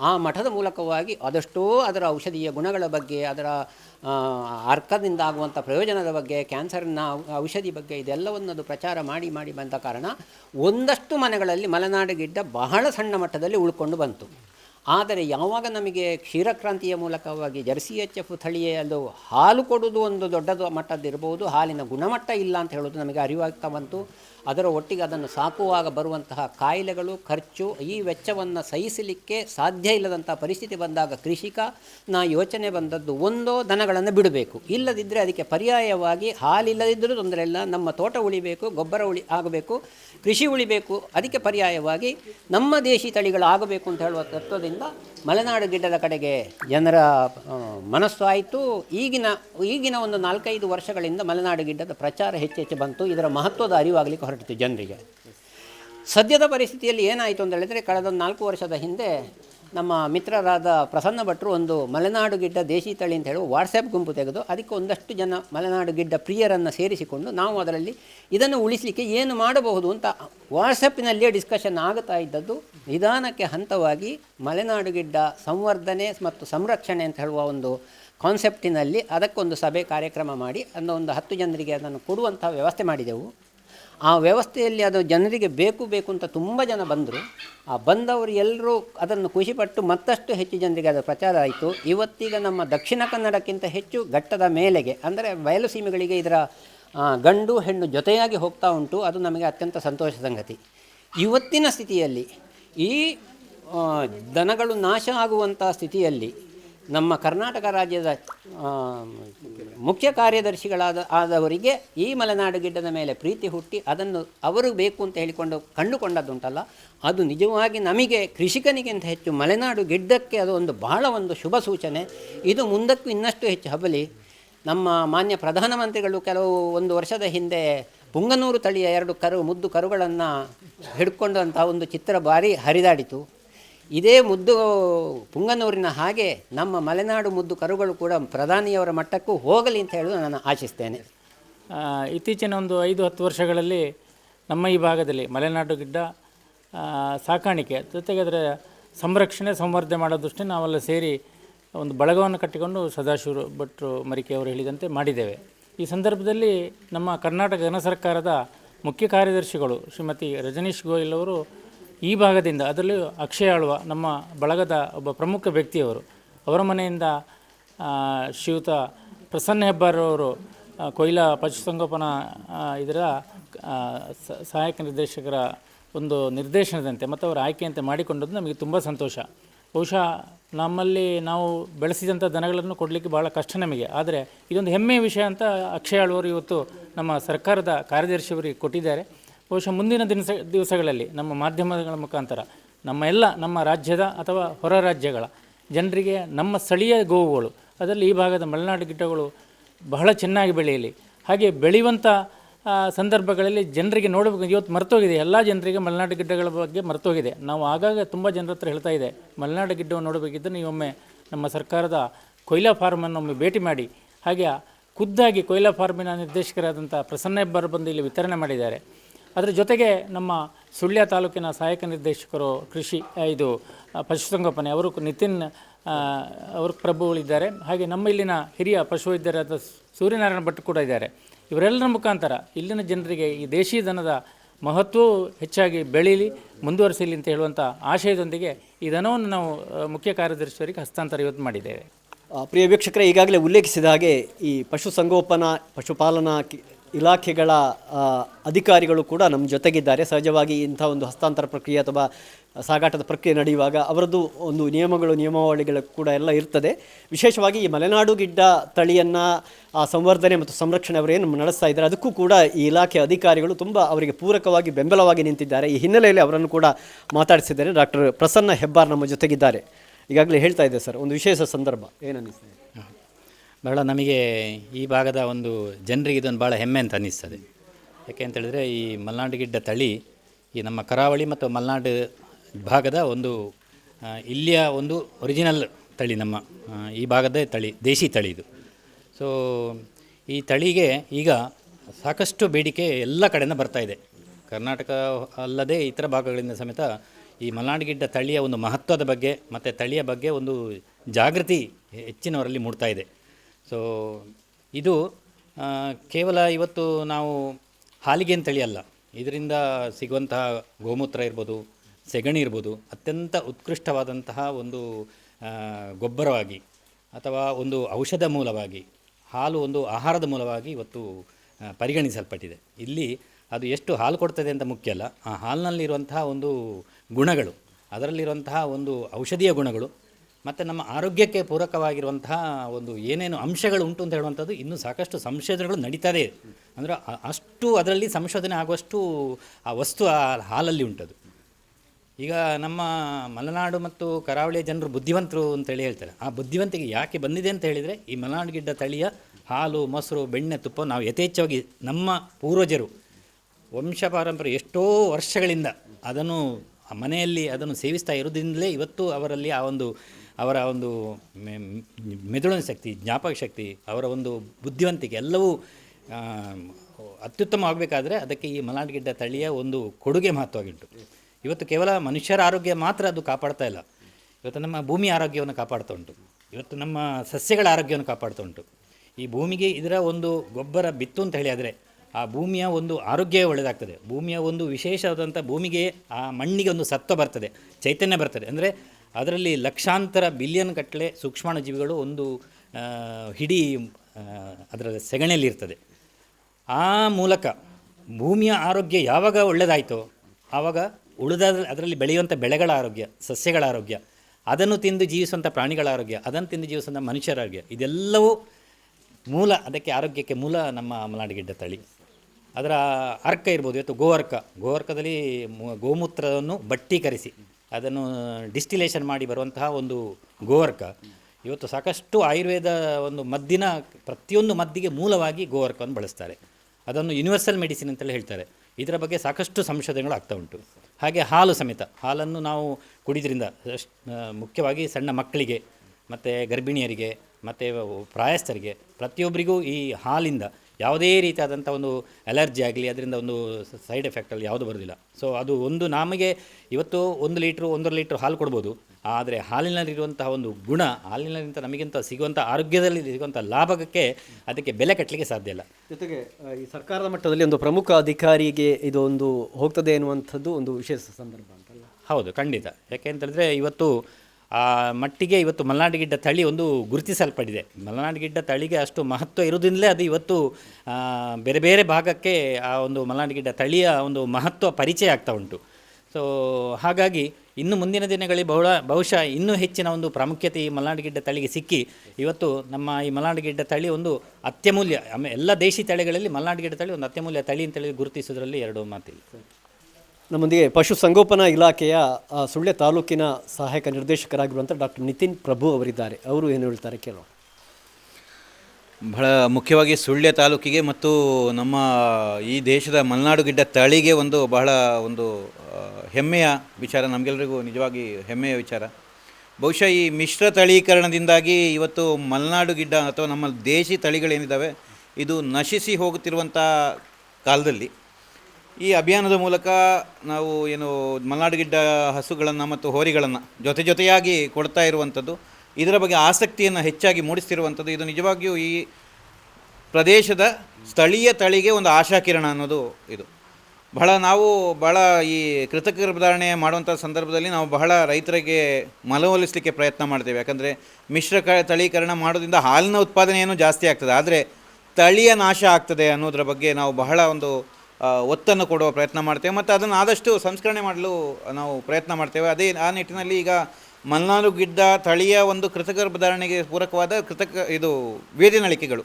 Speaker 3: ಆ ಮಠದ ಮೂಲಕವಾಗಿ ಅದಷ್ಟೋ ಅದರ ಔಷಧೀಯ ಗುಣಗಳ ಬಗ್ಗೆ, ಅದರ ಅರ್ಕದಿಂದ ಆಗುವಂಥ ಪ್ರಯೋಜನದ ಬಗ್ಗೆ, ಕ್ಯಾನ್ಸರ್ನ ಔಷಧಿ ಬಗ್ಗೆ ಇದೆಲ್ಲವನ್ನು ಅದು ಪ್ರಚಾರ ಮಾಡಿ ಮಾಡಿ ಬಂದ ಕಾರಣ ಒಂದಷ್ಟು ಮನೆಗಳಲ್ಲಿ ಮಲೆನಾಡು ಗಿಡ್ಡ ಬಹಳ ಸಣ್ಣ ಮಟ್ಟದಲ್ಲಿ ಉಳ್ಕೊಂಡು ಬಂತು. ಆದರೆ ಯಾವಾಗ ನಮಗೆ ಕ್ಷೀರಕ್ರಾಂತಿಯ ಮೂಲಕವಾಗಿ ಜರ್ಸಿ ಎಚ್ ಎಫ್ ಅದು ಹಾಲು ಕೊಡುವುದು ಒಂದು ದೊಡ್ಡದು ಮಟ್ಟದ್ದಿರ್ಬೋದು, ಹಾಲಿನ ಗುಣಮಟ್ಟ ಇಲ್ಲ ಅಂತ ಹೇಳೋದು ನಮಗೆ ಅರಿವಾಗ್ತಾ ಬಂತು. ಅದರ ಒಟ್ಟಿಗೆ ಅದನ್ನು ಸಾಕುವಾಗ ಬರುವಂತಹ ಕಾಯಿಲೆಗಳು, ಖರ್ಚು, ಈ ವೆಚ್ಚವನ್ನು ಸಹಿಸಲಿಕ್ಕೆ ಸಾಧ್ಯ ಇಲ್ಲದಂಥ ಪರಿಸ್ಥಿತಿ ಬಂದಾಗ ಕೃಷಿಕ, ನಾ ಯೋಚನೆ ಬಂದದ್ದು ಒಂದೋ ದನಗಳನ್ನು ಬಿಡಬೇಕು. ಇಲ್ಲದಿದ್ದರೆ ಅದಕ್ಕೆ ಪರ್ಯಾಯವಾಗಿ ಹಾಲಿಲ್ಲದಿದ್ದರೂ ತೊಂದರೆ ಇಲ್ಲ, ನಮ್ಮ ತೋಟ ಉಳಿಬೇಕು, ಗೊಬ್ಬರ ಉಳಿ ಆಗಬೇಕು, ಕೃಷಿ ಉಳಿಬೇಕು, ಅದಕ್ಕೆ ಪರ್ಯಾಯವಾಗಿ ನಮ್ಮ ದೇಶಿ ತಳಿಗಳು ಆಗಬೇಕು ಅಂತ ಹೇಳುವ ತತ್ವದಿಂದ ಮಲೆನಾಡು ಗಿಡ್ಡದ ಕಡೆಗೆ ಜನರ ಮನಸ್ಸು ಆಯಿತು. ಈಗಿನ ಈಗಿನ ಒಂದು ನಾಲ್ಕೈದು ವರ್ಷಗಳಿಂದ ಮಲೆನಾಡು ಗಿಡ್ಡದ ಪ್ರಚಾರ ಹೆಚ್ಚೆಚ್ಚು ಬಂತು. ಇದರ ಮಹತ್ವದ ಅರಿವಾಗಲಿಕ್ಕೆ ಹೊರಟಿತು ಜನರಿಗೆ. ಸದ್ಯದ ಪರಿಸ್ಥಿತಿಯಲ್ಲಿ ಏನಾಯಿತು ಅಂತ ಹೇಳಿದರೆ, ಕಳೆದ ನಾಲ್ಕು ವರ್ಷದ ಹಿಂದೆ ನಮ್ಮ ಮಿತ್ರರಾದ ಪ್ರಸನ್ನ ಭಟ್ರು ಒಂದು ಮಲೆನಾಡು ಗಿಡ್ಡ ದೇಶಿ ತಳಿ ಅಂತ ಹೇಳುವ ವಾಟ್ಸಪ್ ಗುಂಪು ತೆಗೆದು ಅದಕ್ಕೆ ಒಂದಷ್ಟು ಜನ ಮಲೆನಾಡು ಗಿಡ್ಡ ಪ್ರಿಯರನ್ನು ಸೇರಿಸಿಕೊಂಡು ನಾವು ಅದರಲ್ಲಿ ಇದನ್ನು ಉಳಿಸಲಿಕ್ಕೆ ಏನು ಮಾಡಬಹುದು ಅಂತ ವಾಟ್ಸಪ್ಪಿನಲ್ಲಿಯೇ ಡಿಸ್ಕಷನ್ ಆಗುತ್ತಾ ಇದ್ದದ್ದು. ನಿಧಾನಕ್ಕೆ ಹಂತವಾಗಿ ಮಲೆನಾಡು ಗಿಡ್ಡ ಸಂವರ್ಧನೆ ಮತ್ತು ಸಂರಕ್ಷಣೆ ಅಂತ ಹೇಳುವ ಒಂದು ಕಾನ್ಸೆಪ್ಟಿನಲ್ಲಿ ಅದಕ್ಕೊಂದು ಸಭೆ ಕಾರ್ಯಕ್ರಮ ಮಾಡಿ ಅನ್ನೋ ಒಂದು ಹತ್ತು ಜನರಿಗೆ ಅದನ್ನು ಕೊಡುವಂಥ ವ್ಯವಸ್ಥೆ ಮಾಡಿದೆವು. ಆ ವ್ಯವಸ್ಥೆಯಲ್ಲಿ ಅದು ಜನರಿಗೆ ಬೇಕು ಬೇಕು ಅಂತ ತುಂಬ ಜನ ಬಂದರು. ಆ ಬಂದವರು ಎಲ್ಲರೂ ಅದನ್ನು ಖುಷಿಪಟ್ಟು ಮತ್ತಷ್ಟು ಹೆಚ್ಚು ಜನರಿಗೆ ಅದು ಪ್ರಚಾರ ಆಯಿತು. ಇವತ್ತೀಗ ನಮ್ಮ ದಕ್ಷಿಣ ಕನ್ನಡಕ್ಕಿಂತ ಹೆಚ್ಚು ಘಟ್ಟದ ಮೇಲೆಗೆ, ಅಂದರೆ ಬಯಲುಸೀಮೆಗಳಿಗೆ ಇದರ ಗಂಡು ಹೆಣ್ಣು ಜೊತೆಯಾಗಿ ಹೋಗ್ತಾ ಉಂಟು. ಅದು ನಮಗೆ ಅತ್ಯಂತ ಸಂತೋಷ ಸಂಗತಿ. ಇವತ್ತಿನ ಸ್ಥಿತಿಯಲ್ಲಿ ಈ ದನಗಳು ನಾಶ ಆಗುವಂಥ ಸ್ಥಿತಿಯಲ್ಲಿ ನಮ್ಮ ಕರ್ನಾಟಕ ರಾಜ್ಯದ ಮುಖ್ಯ ಕಾರ್ಯದರ್ಶಿಗಳಾದ, ಆದವರಿಗೆ ಈ ಮಲೆನಾಡು ಗಿಡ್ಡದ ಮೇಲೆ ಪ್ರೀತಿ ಹುಟ್ಟಿ ಅದನ್ನು ಅವರು ಬೇಕು ಅಂತ ಹೇಳಿಕೊಂಡು ಕಂಡುಕೊಂಡದ್ದುಂಟಲ್ಲ, ಅದು ನಿಜವಾಗಿ ನಮಗೆ ಕೃಷಿಕನಿಗಿಂತ ಹೆಚ್ಚು ಮಲೆನಾಡು ಗಿಡ್ಡಕ್ಕೆ ಅದು ಒಂದು ಬಹಳ ಒಂದು ಶುಭ ಸೂಚನೆ. ಇದು ಮುಂದಕ್ಕೂ ಇನ್ನಷ್ಟು ಹೆಚ್ಚು ಹಬಲಿ. ನಮ್ಮ ಮಾನ್ಯ ಪ್ರಧಾನಮಂತ್ರಿಗಳು ಕೆಲವು ಒಂದು ವರ್ಷದ ಹಿಂದೆ ಪುಂಗನೂರು ತಳಿಯ ಎರಡು ಕರು, ಮುದ್ದು ಕರುಗಳನ್ನು ಹಿಡ್ಕೊಂಡಂಥ ಒಂದು ಚಿತ್ರ ಭಾರಿ ಹರಿದಾಡಿತು. ಇದೇ ಮುದ್ದು ಪುಂಗನೂರಿನ ಹಾಗೆ ನಮ್ಮ ಮಲೆನಾಡು ಮುದ್ದು ಕರುಗಳು ಕೂಡ ಪ್ರಧಾನಿಯವರ ಮಟ್ಟಕ್ಕೂ ಹೋಗಲಿ ಅಂತ ಹೇಳೋದು ನಾನು ಆಶಿಸ್ತೇನೆ.
Speaker 4: ಇತ್ತೀಚಿನ ಒಂದು ಐದು ಹತ್ತು ವರ್ಷಗಳಲ್ಲಿ ನಮ್ಮ ಈ ಭಾಗದಲ್ಲಿ ಮಲೆನಾಡು ಗಿಡ್ಡ ಸಾಕಾಣಿಕೆ ಜೊತೆಗೆ ಅದರ ಸಂರಕ್ಷಣೆ, ಸಂವರ್ಧನೆ ಮಾಡೋ ದೃಷ್ಟಿ ನಾವೆಲ್ಲ ಸೇರಿ ಒಂದು ಬಳಗವನ್ನು ಕಟ್ಟಿಕೊಂಡು ಸದಾಶಿವರು ಭಟ್ರು ಮರಿಕೆ ಅವರು ಹೇಳಿದಂತೆ ಮಾಡಿದ್ದೇವೆ. ಈ ಸಂದರ್ಭದಲ್ಲಿ ನಮ್ಮ ಕರ್ನಾಟಕ ಜನ ಸರ್ಕಾರದ ಮುಖ್ಯ ಕಾರ್ಯದರ್ಶಿಗಳು ಶ್ರೀಮತಿ ರಜನೀಶ್ ಗೋಯಲ್ ಅವರು ಈ ಭಾಗದಿಂದ ಅದರಲ್ಲೂ ಅಕ್ಷಯ ಆಳ್ವ, ನಮ್ಮ ಬಳಗದ ಒಬ್ಬ ಪ್ರಮುಖ ವ್ಯಕ್ತಿಯವರು. ಅವರ ಮನೆಯಿಂದ ಶ್ರೀಯುತ ಪ್ರಸನ್ನ ಹೆಬ್ಬಾರವರು ಕೊಯ್ಲಾ ಪಶುಸಂಗೋಪನಾ ಇದರ ಸಹಾಯಕ ನಿರ್ದೇಶಕರ ಒಂದು ನಿರ್ದೇಶನದಂತೆ ಮತ್ತು ಅವರ ಆಯ್ಕೆಯಂತೆ ಮಾಡಿಕೊಂಡದ್ದು ನಮಗೆ ತುಂಬ ಸಂತೋಷ. ಬಹುಶಃ ನಮ್ಮಲ್ಲಿ ನಾವು ಬೆಳೆಸಿದಂಥ ದನಗಳನ್ನು ಕೊಡಲಿಕ್ಕೆ ಭಾಳ ಕಷ್ಟ ನಮಗೆ. ಆದರೆ ಇದೊಂದು ಹೆಮ್ಮೆಯ ವಿಷಯ ಅಂತ ಅಕ್ಷಯ ಆಳ್ವರು ಇವತ್ತು ನಮ್ಮ ಸರ್ಕಾರದ ಕಾರ್ಯದರ್ಶಿಯವರಿಗೆ ಕೊಟ್ಟಿದ್ದಾರೆ. ಬಹುಶಃ ಮುಂದಿನ ದಿನಸ, ದಿವಸಗಳಲ್ಲಿ ನಮ್ಮ ಮಾಧ್ಯಮಗಳ ಮುಖಾಂತರ ನಮ್ಮ ಎಲ್ಲ ನಮ್ಮ ರಾಜ್ಯದ ಅಥವಾ ಹೊರ ರಾಜ್ಯಗಳ ಜನರಿಗೆ ನಮ್ಮ ಸ್ಥಳೀಯ ಗೋವುಗಳು, ಅದರಲ್ಲಿ ಈ ಭಾಗದ ಮಲೆನಾಡು ಗಿಡ್ಡಗಳು ಬಹಳ ಚೆನ್ನಾಗಿ ಬೆಳೆಯಲಿ. ಹಾಗೆ ಬೆಳೆಯುವಂಥ ಸಂದರ್ಭಗಳಲ್ಲಿ ಜನರಿಗೆ ನೋಡಬೇಕು. ಇವತ್ತು ಮರ್ತೋಗಿದೆ. ಎಲ್ಲ ಜನರಿಗೆ ಮಲೆನಾಡು ಗಿಡ್ಡಗಳ ಬಗ್ಗೆ ಮರ್ತೋಗಿದೆ. ನಾವು ಆಗಾಗ ತುಂಬ ಜನರ ಹತ್ರ ಹೇಳ್ತಾ ಇದೆ, ಮಲೆನಾಡು ಗಿಡ್ಡವನ್ನು ನೋಡಬೇಕಿದ್ದರೆ ಒಮ್ಮೆ ನಮ್ಮ ಸರ್ಕಾರದ ಕೊಯ್ಲಾ ಫಾರ್ಮನ್ನು ಒಮ್ಮೆ ಭೇಟಿ ಮಾಡಿ. ಹಾಗೆ ಖುದ್ದಾಗಿ ಕೊಯ್ಲಾ ಫಾರ್ಮಿನ ನಿರ್ದೇಶಕರಾದಂಥ ಪ್ರಸನ್ನ ಹೆಬ್ಬಾರ್ ಬಂದು ಇಲ್ಲಿ ವಿತರಣೆ ಮಾಡಿದ್ದಾರೆ. ಅದರ ಜೊತೆಗೆ ನಮ್ಮ ಸುಳ್ಯ ತಾಲೂಕಿನ ಸಹಾಯಕ ನಿರ್ದೇಶಕರು ಕೃಷಿ ಇದು ಪಶುಸಂಗೋಪನೆ, ಅವರು ನಿತಿನ್ ಅವರು ಪ್ರಭುಗಳಿದ್ದಾರೆ. ಹಾಗೆ ನಮ್ಮ ಇಲ್ಲಿನ ಹಿರಿಯ ಪಶುವೈದ್ಯರಾದ ಸೂರ್ಯನಾರಾಯಣ ಭಟ್ ಕೂಡ ಇದ್ದಾರೆ. ಇವರೆಲ್ಲರ ಮುಖಾಂತರ ಇಲ್ಲಿನ ಜನರಿಗೆ ಈ ದೇಶೀ ದನದ ಮಹತ್ವ ಹೆಚ್ಚಾಗಿ ಬೆಳೀಲಿ, ಮುಂದುವರಿಸಲಿ ಅಂತ ಹೇಳುವಂಥ ಆಶಯದೊಂದಿಗೆ ಈ ದನವನ್ನು ನಾವು ಮುಖ್ಯ ಕಾರ್ಯದರ್ಶಿಯವರಿಗೆ ಹಸ್ತಾಂತರ ಇವತ್ತು ಮಾಡಿದ್ದೇವೆ.
Speaker 1: ಪ್ರಿಯ ವೀಕ್ಷಕರೇ, ಈಗಾಗಲೇ ಉಲ್ಲೇಖಿಸಿದ ಹಾಗೆ ಈ ಪಶುಸಂಗೋಪನಾ, ಪಶುಪಾಲನಾ ಇಲಾಖೆಗಳ ಅಧಿಕಾರಿಗಳು ಕೂಡ ನಮ್ಮ ಜೊತೆಗಿದ್ದಾರೆ. ಸಹಜವಾಗಿ ಇಂಥ ಒಂದು ಹಸ್ತಾಂತರ ಪ್ರಕ್ರಿಯೆ ಅಥವಾ ಸಾಗಾಟದ ಪ್ರಕ್ರಿಯೆ ನಡೆಯುವಾಗ ಅವರದ್ದು ಒಂದು ನಿಯಮಗಳು, ನಿಯಮಾವಳಿಗಳು ಕೂಡ ಎಲ್ಲ ಇರ್ತದೆ. ವಿಶೇಷವಾಗಿ ಈ ಮಲೆನಾಡು ಗಿಡ್ಡ ತಳಿಯನ್ನು, ಆ, ಸಂವರ್ಧನೆ ಮತ್ತು ಸಂರಕ್ಷಣೆ ಅವರು ಏನು ನಡೆಸ್ತಾ ಇದ್ದಾರೆ, ಅದಕ್ಕೂ ಕೂಡ ಈ ಇಲಾಖೆ ಅಧಿಕಾರಿಗಳು ತುಂಬ ಅವರಿಗೆ ಪೂರಕವಾಗಿ ಬೆಂಬಲವಾಗಿ ನಿಂತಿದ್ದಾರೆ. ಈ ಹಿನ್ನೆಲೆಯಲ್ಲಿ ಅವರನ್ನು ಕೂಡ ಮಾತಾಡಿಸಿದ್ದಾರೆ ಡಾಕ್ಟರ್ ಪ್ರಸನ್ನ ಹೆಬ್ಬಾರ್ ನಮ್ಮ ಜೊತೆಗಿದ್ದಾರೆ. ಈಗಾಗಲೇ ಹೇಳ್ತಾ ಇದ್ದೆ ಸರ್, ಒಂದು ವಿಶೇಷ ಸಂದರ್ಭ. ಏನನ್ನಿಸ್ತದೆ?
Speaker 5: ಬಹಳ ನಮಗೆ ಈ ಭಾಗದ ಒಂದು ಜನರಿಗೆ ಇದೊಂದು ಭಾಳ ಹೆಮ್ಮೆ ಅಂತ ಅನ್ನಿಸ್ತದೆ. ಯಾಕೆ ಅಂತ ಹೇಳಿದ್ರೆ ಈ ಮಲೆನಾಡು ಗಿಡ್ಡ ತಳಿ ಈ ನಮ್ಮ ಕರಾವಳಿ ಮತ್ತು ಮಲೆನಾಡು ಭಾಗದ ಒಂದು ಇಲ್ಲಿಯ ಒಂದು ಒರಿಜಿನಲ್ ತಳಿ ನಮ್ಮ ಈ ಭಾಗದ ತಳಿ, ದೇಶಿ ತಳಿ ಇದು. ಸೊ ಈ ತಳಿಗೆ ಈಗ ಸಾಕಷ್ಟು ಬೇಡಿಕೆ ಎಲ್ಲ ಕಡೆಯಿಂದ ಬರ್ತಾ ಇದೆ. ಕರ್ನಾಟಕ ಅಲ್ಲದೆ ಇತರ ಭಾಗಗಳಿಂದ ಸಮೇತ ಈ ಮಲೆನಾಡು ಗಿಡ್ಡ ತಳಿಯ ಒಂದು ಮಹತ್ವದ ಬಗ್ಗೆ ಮತ್ತು ತಳಿಯ ಬಗ್ಗೆ ಒಂದು ಜಾಗೃತಿ ಹೆಚ್ಚಿನವರಲ್ಲಿ ಮೂಡ್ತಾ ಸೊ ಇದು ಕೇವಲ ಇವತ್ತು ನಾವು ಹಾಲಿಗೆ ಅಂತೇಳಿ ಅಲ್ಲ. ಇದರಿಂದ ಸಿಗುವಂತಹ ಗೋಮೂತ್ರ ಇರ್ಬೋದು, ಸೆಗಣಿ ಇರ್ಬೋದು, ಅತ್ಯಂತ ಉತ್ಕೃಷ್ಟವಾದಂತಹ ಒಂದು ಗೊಬ್ಬರವಾಗಿ ಅಥವಾ ಒಂದು ಔಷಧ ಮೂಲವಾಗಿ, ಹಾಲು ಒಂದು ಆಹಾರದ ಮೂಲವಾಗಿ ಇವತ್ತು ಪರಿಗಣಿಸಲ್ಪಟ್ಟಿದೆ. ಇಲ್ಲಿ ಅದು ಎಷ್ಟು ಹಾಲು ಕೊಡ್ತದೆ ಅಂತ ಮುಖ್ಯ ಅಲ್ಲ. ಆ ಹಾಲಿನಲ್ಲಿರುವಂತಹ ಒಂದು ಗುಣಗಳು, ಅದರಲ್ಲಿರುವಂತಹ ಒಂದು ಔಷಧೀಯ ಗುಣಗಳು ಮತ್ತು ನಮ್ಮ ಆರೋಗ್ಯಕ್ಕೆ ಪೂರಕವಾಗಿರುವಂತಹ ಒಂದು ಏನೇನು ಅಂಶಗಳು ಉಂಟು ಅಂತ ಹೇಳುವಂಥದ್ದು ಇನ್ನೂ ಸಾಕಷ್ಟು ಸಂಶೋಧನೆಗಳು ನಡೀತದೆ ಅಂದರೆ ಅಷ್ಟು ಅದರಲ್ಲಿ ಸಂಶೋಧನೆ ಆಗುವಷ್ಟು ಆ ವಸ್ತು ಆ ಹಾಲಲ್ಲಿ ಉಂಟದು. ಈಗ ನಮ್ಮ ಮಲೆನಾಡು ಮತ್ತು ಕರಾವಳಿಯ ಜನರು ಬುದ್ಧಿವಂತರು ಅಂತೇಳಿ ಹೇಳ್ತಾರೆ. ಆ ಬುದ್ಧಿವಂತಿಗೆ ಯಾಕೆ ಬಂದಿದೆ ಅಂತ ಹೇಳಿದರೆ ಈ ಮಲೆನಾಡು ಗಿಡ್ಡ ತಳಿಯ ಹಾಲು, ಮೊಸರು, ಬೆಣ್ಣೆ, ತುಪ್ಪ ನಾವು ಯಥೇಚ್ಛವಾಗಿ ನಮ್ಮ ಪೂರ್ವಜರು ವಂಶ ಪಾರಂಪರ್ಯ ಎಷ್ಟೋ ವರ್ಷಗಳಿಂದ ಅದನ್ನು ಮನೆಯಲ್ಲಿ ಅದನ್ನು ಸೇವಿಸ್ತಾ ಇರೋದ್ರಿಂದಲೇ ಇವತ್ತು ಅವರಲ್ಲಿ ಆ ಒಂದು ಅವರ ಒಂದು ಮೆದುಳಿನ ಶಕ್ತಿ, ಜ್ಞಾಪಕ ಶಕ್ತಿ, ಅವರ ಒಂದು ಬುದ್ಧಿವಂತಿಕೆ, ಎಲ್ಲವೂ ಅತ್ಯುತ್ತಮ ಆಗಬೇಕಾದ್ರೆ ಅದಕ್ಕೆ ಈ ಮಲೆನಾಡು ಗಿಡ್ಡ ತಳಿಯ ಒಂದು ಕೊಡುಗೆ ಮಹತ್ವವಾಗಿಟ್ಟು ಇವತ್ತು ಕೇವಲ ಮನುಷ್ಯರ ಆರೋಗ್ಯ ಮಾತ್ರ ಅದು ಕಾಪಾಡ್ತಾ ಇಲ್ಲ. ಇವತ್ತು ನಮ್ಮ ಭೂಮಿ ಆರೋಗ್ಯವನ್ನು ಕಾಪಾಡ್ತಾ ಉಂಟು. ಇವತ್ತು ನಮ್ಮ ಸಸ್ಯಗಳ ಆರೋಗ್ಯವನ್ನು ಕಾಪಾಡ್ತಾ ಉಂಟು. ಈ ಭೂಮಿಗೆ ಇದರ ಒಂದು ಗೊಬ್ಬರ ಬಿತ್ತು ಅಂತ ಹೇಳಿ ಆದರೆ ಆ ಭೂಮಿಯ ಒಂದು ಆರೋಗ್ಯ ಒಳ್ಳೆಯದಾಗ್ತದೆ ಭೂಮಿಯ ಒಂದು ವಿಶೇಷವಾದಂಥ ಭೂಮಿಗೆ ಆ ಮಣ್ಣಿಗೆ ಒಂದು ಸತ್ವ ಬರ್ತದೆ, ಚೈತನ್ಯ ಬರ್ತದೆ. ಅಂದರೆ ಅದರಲ್ಲಿ ಲಕ್ಷಾಂತರ ಬಿಲಿಯನ್ ಗಟ್ಟಲೆ ಸೂಕ್ಷ್ಮಾಣು ಜೀವಿಗಳು ಒಂದು ಹಿಡಿ ಅದರ ಸೆಗಣಿಯಲ್ಲಿರ್ತದೆ ಆ ಮೂಲಕ ಭೂಮಿಯ ಆರೋಗ್ಯ ಯಾವಾಗ ಒಳ್ಳೆಯದಾಯಿತೋ ಆವಾಗ ಉಳಿದ ಅದರಲ್ಲಿ ಬೆಳೆಯುವಂಥ ಬೆಳೆಗಳ ಆರೋಗ್ಯ, ಸಸ್ಯಗಳ ಆರೋಗ್ಯ, ಅದನ್ನು ತಿಂದು ಜೀವಿಸುವಂಥ ಪ್ರಾಣಿಗಳ ಆರೋಗ್ಯ, ಅದನ್ನು ತಿಂದು ಜೀವಿಸುವಂಥ ಮನುಷ್ಯರ ಆರೋಗ್ಯ, ಇದೆಲ್ಲವೂ ಮೂಲ, ಅದಕ್ಕೆ ಆರೋಗ್ಯಕ್ಕೆ ಮೂಲ ನಮ್ಮ ಮಲೆನಾಡುಗಿಡ್ಡ ತಳಿ. ಅದರ ಅರ್ಕ ಇರ್ಬೋದು, ಇವತ್ತು ಗೋವರ್ಕ. ಗೋವರ್ಕದಲ್ಲಿ ಅರ್ಕದಲ್ಲಿ ಗೋಮೂತ್ರವನ್ನು ಬಟ್ಟೀಕರಿಸಿ. ಅದನ್ನು ಡಿಸ್ಟಿಲೇಷನ್ ಮಾಡಿ ಬರುವಂತಹ ಒಂದು ಗೋವರ್ಕ. ಇವತ್ತು ಸಾಕಷ್ಟು ಆಯುರ್ವೇದ ಒಂದು ಮದ್ದಿನ ಪ್ರತಿಯೊಂದು ಮದ್ದಿಗೆ ಮೂಲವಾಗಿ ಗೋವರ್ಕವನ್ನು ಬಳಸ್ತಾರೆ. ಅದನ್ನು ಯೂನಿವರ್ಸಲ್ ಮೆಡಿಸಿನ್ ಅಂತಲೇ ಹೇಳ್ತಾರೆ. ಇದರ ಬಗ್ಗೆ ಸಾಕಷ್ಟು ಸಂಶೋಧನೆಗಳು ಆಗ್ತಾ ಉಂಟು. ಹಾಗೆ ಹಾಲು ಸಮೇತ. ಹಾಲನ್ನು ನಾವು ಕುಡಿದ್ರಿಂದ ಮುಖ್ಯವಾಗಿ ಸಣ್ಣ ಮಕ್ಕಳಿಗೆ, ಮತ್ತು ಗರ್ಭಿಣಿಯರಿಗೆ, ಮತ್ತು ಪ್ರಾಯಸ್ಥರಿಗೆ ಪ್ರತಿಯೊಬ್ಬರಿಗೂ ಈ ಹಾಲಿಂದ ಯಾವುದೇ ರೀತಿಯಾದಂಥ ಒಂದು ಅಲರ್ಜಿ ಆಗಲಿ ಅದರಿಂದ ಒಂದು ಸೈಡ್ ಎಫೆಕ್ಟಲ್ಲಿ ಯಾವುದು ಬರೋದಿಲ್ಲ ಸೊ ಅದು ಒಂದು ನಮಗೆ ಇವತ್ತು ಒಂದು ಲೀಟ್ರು ಒಂದೂವರೆ ಲೀಟ್ರ್ ಹಾಲು ಕೊಡ್ಬೋದು. ಆದರೆ ಹಾಲಿನಲ್ಲಿರುವಂತಹ ಒಂದು ಗುಣ ಹಾಲಿನಲ್ಲಿಂತ ನಮಗಿಂತ ಸಿಗುವಂಥ ಆರೋಗ್ಯದಲ್ಲಿ ಸಿಗುವಂಥ ಲಾಭಕ್ಕೆ ಅದಕ್ಕೆ ಬೆಲೆ ಕಟ್ಟಲಿಕ್ಕೆ ಸಾಧ್ಯ ಇಲ್ಲ.
Speaker 1: ಜೊತೆಗೆ ಈ ಸರ್ಕಾರದ ಮಟ್ಟದಲ್ಲಿ ಒಂದು ಪ್ರಮುಖ ಅಧಿಕಾರಿಗೆ ಇದು ಒಂದು ಹೋಗ್ತದೆ ಎನ್ನುವಂಥದ್ದು ಒಂದು ವಿಶೇಷ ಸಂದರ್ಭ ಅಂತಲ್ಲ?
Speaker 5: ಹೌದು ಖಂಡಿತ. ಯಾಕೆ ಅಂತೇಳಿದ್ರೆ ಇವತ್ತು ಆ ಮಟ್ಟಿಗೆ ಇವತ್ತು ಮಲೆನಾಡು ಗಿಡ್ಡ ತಳಿ ಒಂದು ಗುರುತಿಸಲ್ಪಟ್ಟಿದೆ ಮಲೆನಾಡು ಗಿಡ್ಡ ತಳಿಗೆ ಅಷ್ಟು ಮಹತ್ವ ಇರೋದ್ರಿಂದಲೇ ಅದು ಇವತ್ತು ಬೇರೆ ಬೇರೆ ಭಾಗಕ್ಕೆ ಆ ಒಂದು ಮಲೆನಾಡು ಗಿಡ್ಡ ತಳಿಯ ಒಂದು ಮಹತ್ವ ಪರಿಚಯ ಆಗ್ತಾ ಉಂಟು. ಸೊ ಹಾಗಾಗಿ ಇನ್ನು ಮುಂದಿನ ದಿನಗಳಲ್ಲಿ ಬಹುಳ, ಬಹುಶಃ ಇನ್ನೂ ಹೆಚ್ಚಿನ ಒಂದು ಪ್ರಾಮುಖ್ಯತೆ ಈ ಮಲೆನಾಡು ಗಿಡ್ಡ ತಳಿಗೆ ಸಿಕ್ಕಿ, ಇವತ್ತು ನಮ್ಮ ಈ ಮಲೆನಾಡು ಗಿಡ್ಡ ತಳಿ ಒಂದು ಅತ್ಯಮೂಲ್ಯ ಎಲ್ಲ ದೇಶಿ ತಳಿಗಳಲ್ಲಿ ಮಲೆನಾಡು ಗಿಡ್ಡ ತಳಿ ಒಂದು ಅತ್ಯಮೂಲ್ಯ ತಳಿ ಅಂತೇಳಿ ಗುರುತಿಸೋದ್ರಲ್ಲಿ ಎರಡು ಮಾತಿಲ್ಲ.
Speaker 1: ನಮ್ಮೊಂದಿಗೆ ಪಶು ಸಂಗೋಪನಾ ಇಲಾಖೆಯ ಸುಳ್ಯ ತಾಲೂಕಿನ ಸಹಾಯಕ ನಿರ್ದೇಶಕರಾಗಿರುವಂಥ ಡಾಕ್ಟರ್ ನಿತಿನ್ ಪ್ರಭು ಅವರಿದ್ದಾರೆ. ಅವರು ಏನು ಹೇಳ್ತಾರೆ ಕೇಳೋಣ.
Speaker 6: ಬಹಳ ಮುಖ್ಯವಾಗಿ ಸುಳ್ಯ ತಾಲೂಕಿಗೆ ಮತ್ತು ನಮ್ಮ ಈ ದೇಶದ ಮಲೆನಾಡು ಗಿಡ್ಡ ತಳಿಗೆ ಒಂದು ಬಹಳ ಒಂದು ಹೆಮ್ಮೆಯ ವಿಚಾರ ನಮಗೆಲ್ಲರಿಗೂ ನಿಜವಾಗಿ ಹೆಮ್ಮೆಯ ವಿಚಾರ. ಬಹುಶಃ ಈ ಮಿಶ್ರ ತಳೀಕರಣದಿಂದಾಗಿ ಇವತ್ತು ಮಲೆನಾಡು ಗಿಡ್ಡ ಅಥವಾ ನಮ್ಮ ದೇಶಿ ತಳಿಗಳೇನಿದ್ದಾವೆ, ಇದು ನಶಿಸಿ ಹೋಗುತ್ತಿರುವಂಥ ಕಾಲದಲ್ಲಿ ಈ ಅಭಿಯಾನದ ಮೂಲಕ ನಾವು ಏನು ಮಲ್ನಾಡುಗಿಡ್ಡ ಹಸುಗಳನ್ನು ಮತ್ತು ಹೋರಿಗಳನ್ನು ಜೊತೆ ಜೊತೆಯಾಗಿ ಕೊಡ್ತಾ ಇರುವಂಥದ್ದು, ಇದರ ಬಗ್ಗೆ ಆಸಕ್ತಿಯನ್ನು ಹೆಚ್ಚಾಗಿ ಮೂಡಿಸ್ತಿರುವಂಥದ್ದು, ಇದು ನಿಜವಾಗಿಯೂ ಈ ಪ್ರದೇಶದ ಸ್ಥಳೀಯ ತಳಿಗೆ ಒಂದು ಆಶಾಕಿರಣ ಅನ್ನೋದು ಇದು. ಬಹಳ ನಾವು ಬಹಳ ಈ ಕೃತಕ ಗರ್ಭಧಾರಣೆ ಮಾಡುವಂಥ ಸಂದರ್ಭದಲ್ಲಿ ನಾವು ಬಹಳ ರೈತರಿಗೆ ಮನವೊಲಿಸಲಿಕ್ಕೆ ಪ್ರಯತ್ನ ಮಾಡ್ತೇವೆ. ಯಾಕಂದರೆ ಮಿಶ್ರ ಕ, ತಳೀಕರಣ ಮಾಡೋದ್ರಿಂದ ಹಾಲಿನ ಉತ್ಪಾದನೆಯನ್ನು ಜಾಸ್ತಿ ಆಗ್ತದೆ. ಆದರೆ ತಳಿಯ ನಾಶ ಆಗ್ತದೆ ಅನ್ನೋದರ ಬಗ್ಗೆ ನಾವು ಬಹಳ ಒಂದು ಒತ್ತನ್ನು ಕೊಡುವ ಪ್ರಯತ್ನ ಮಾಡ್ತೇವೆ ಮತ್ತು ಅದನ್ನು ಆದಷ್ಟು ಸಂಸ್ಕರಣೆ ಮಾಡಲು ನಾವು ಪ್ರಯತ್ನ ಮಾಡ್ತೇವೆ. ಅದೇ ಆ ನಿಟ್ಟಿನಲ್ಲಿ ಈಗ ಮಲ್ನಾಡು ಗಿಡ್ಡ ತಳಿಯ ಒಂದು ಕೃತಕ ಗರ್ಭಧಾರಣೆಗೆ ಪೂರಕವಾದ ಕೃತಕ ಇದು ವೇದಿನಳಿಕೆಗಳು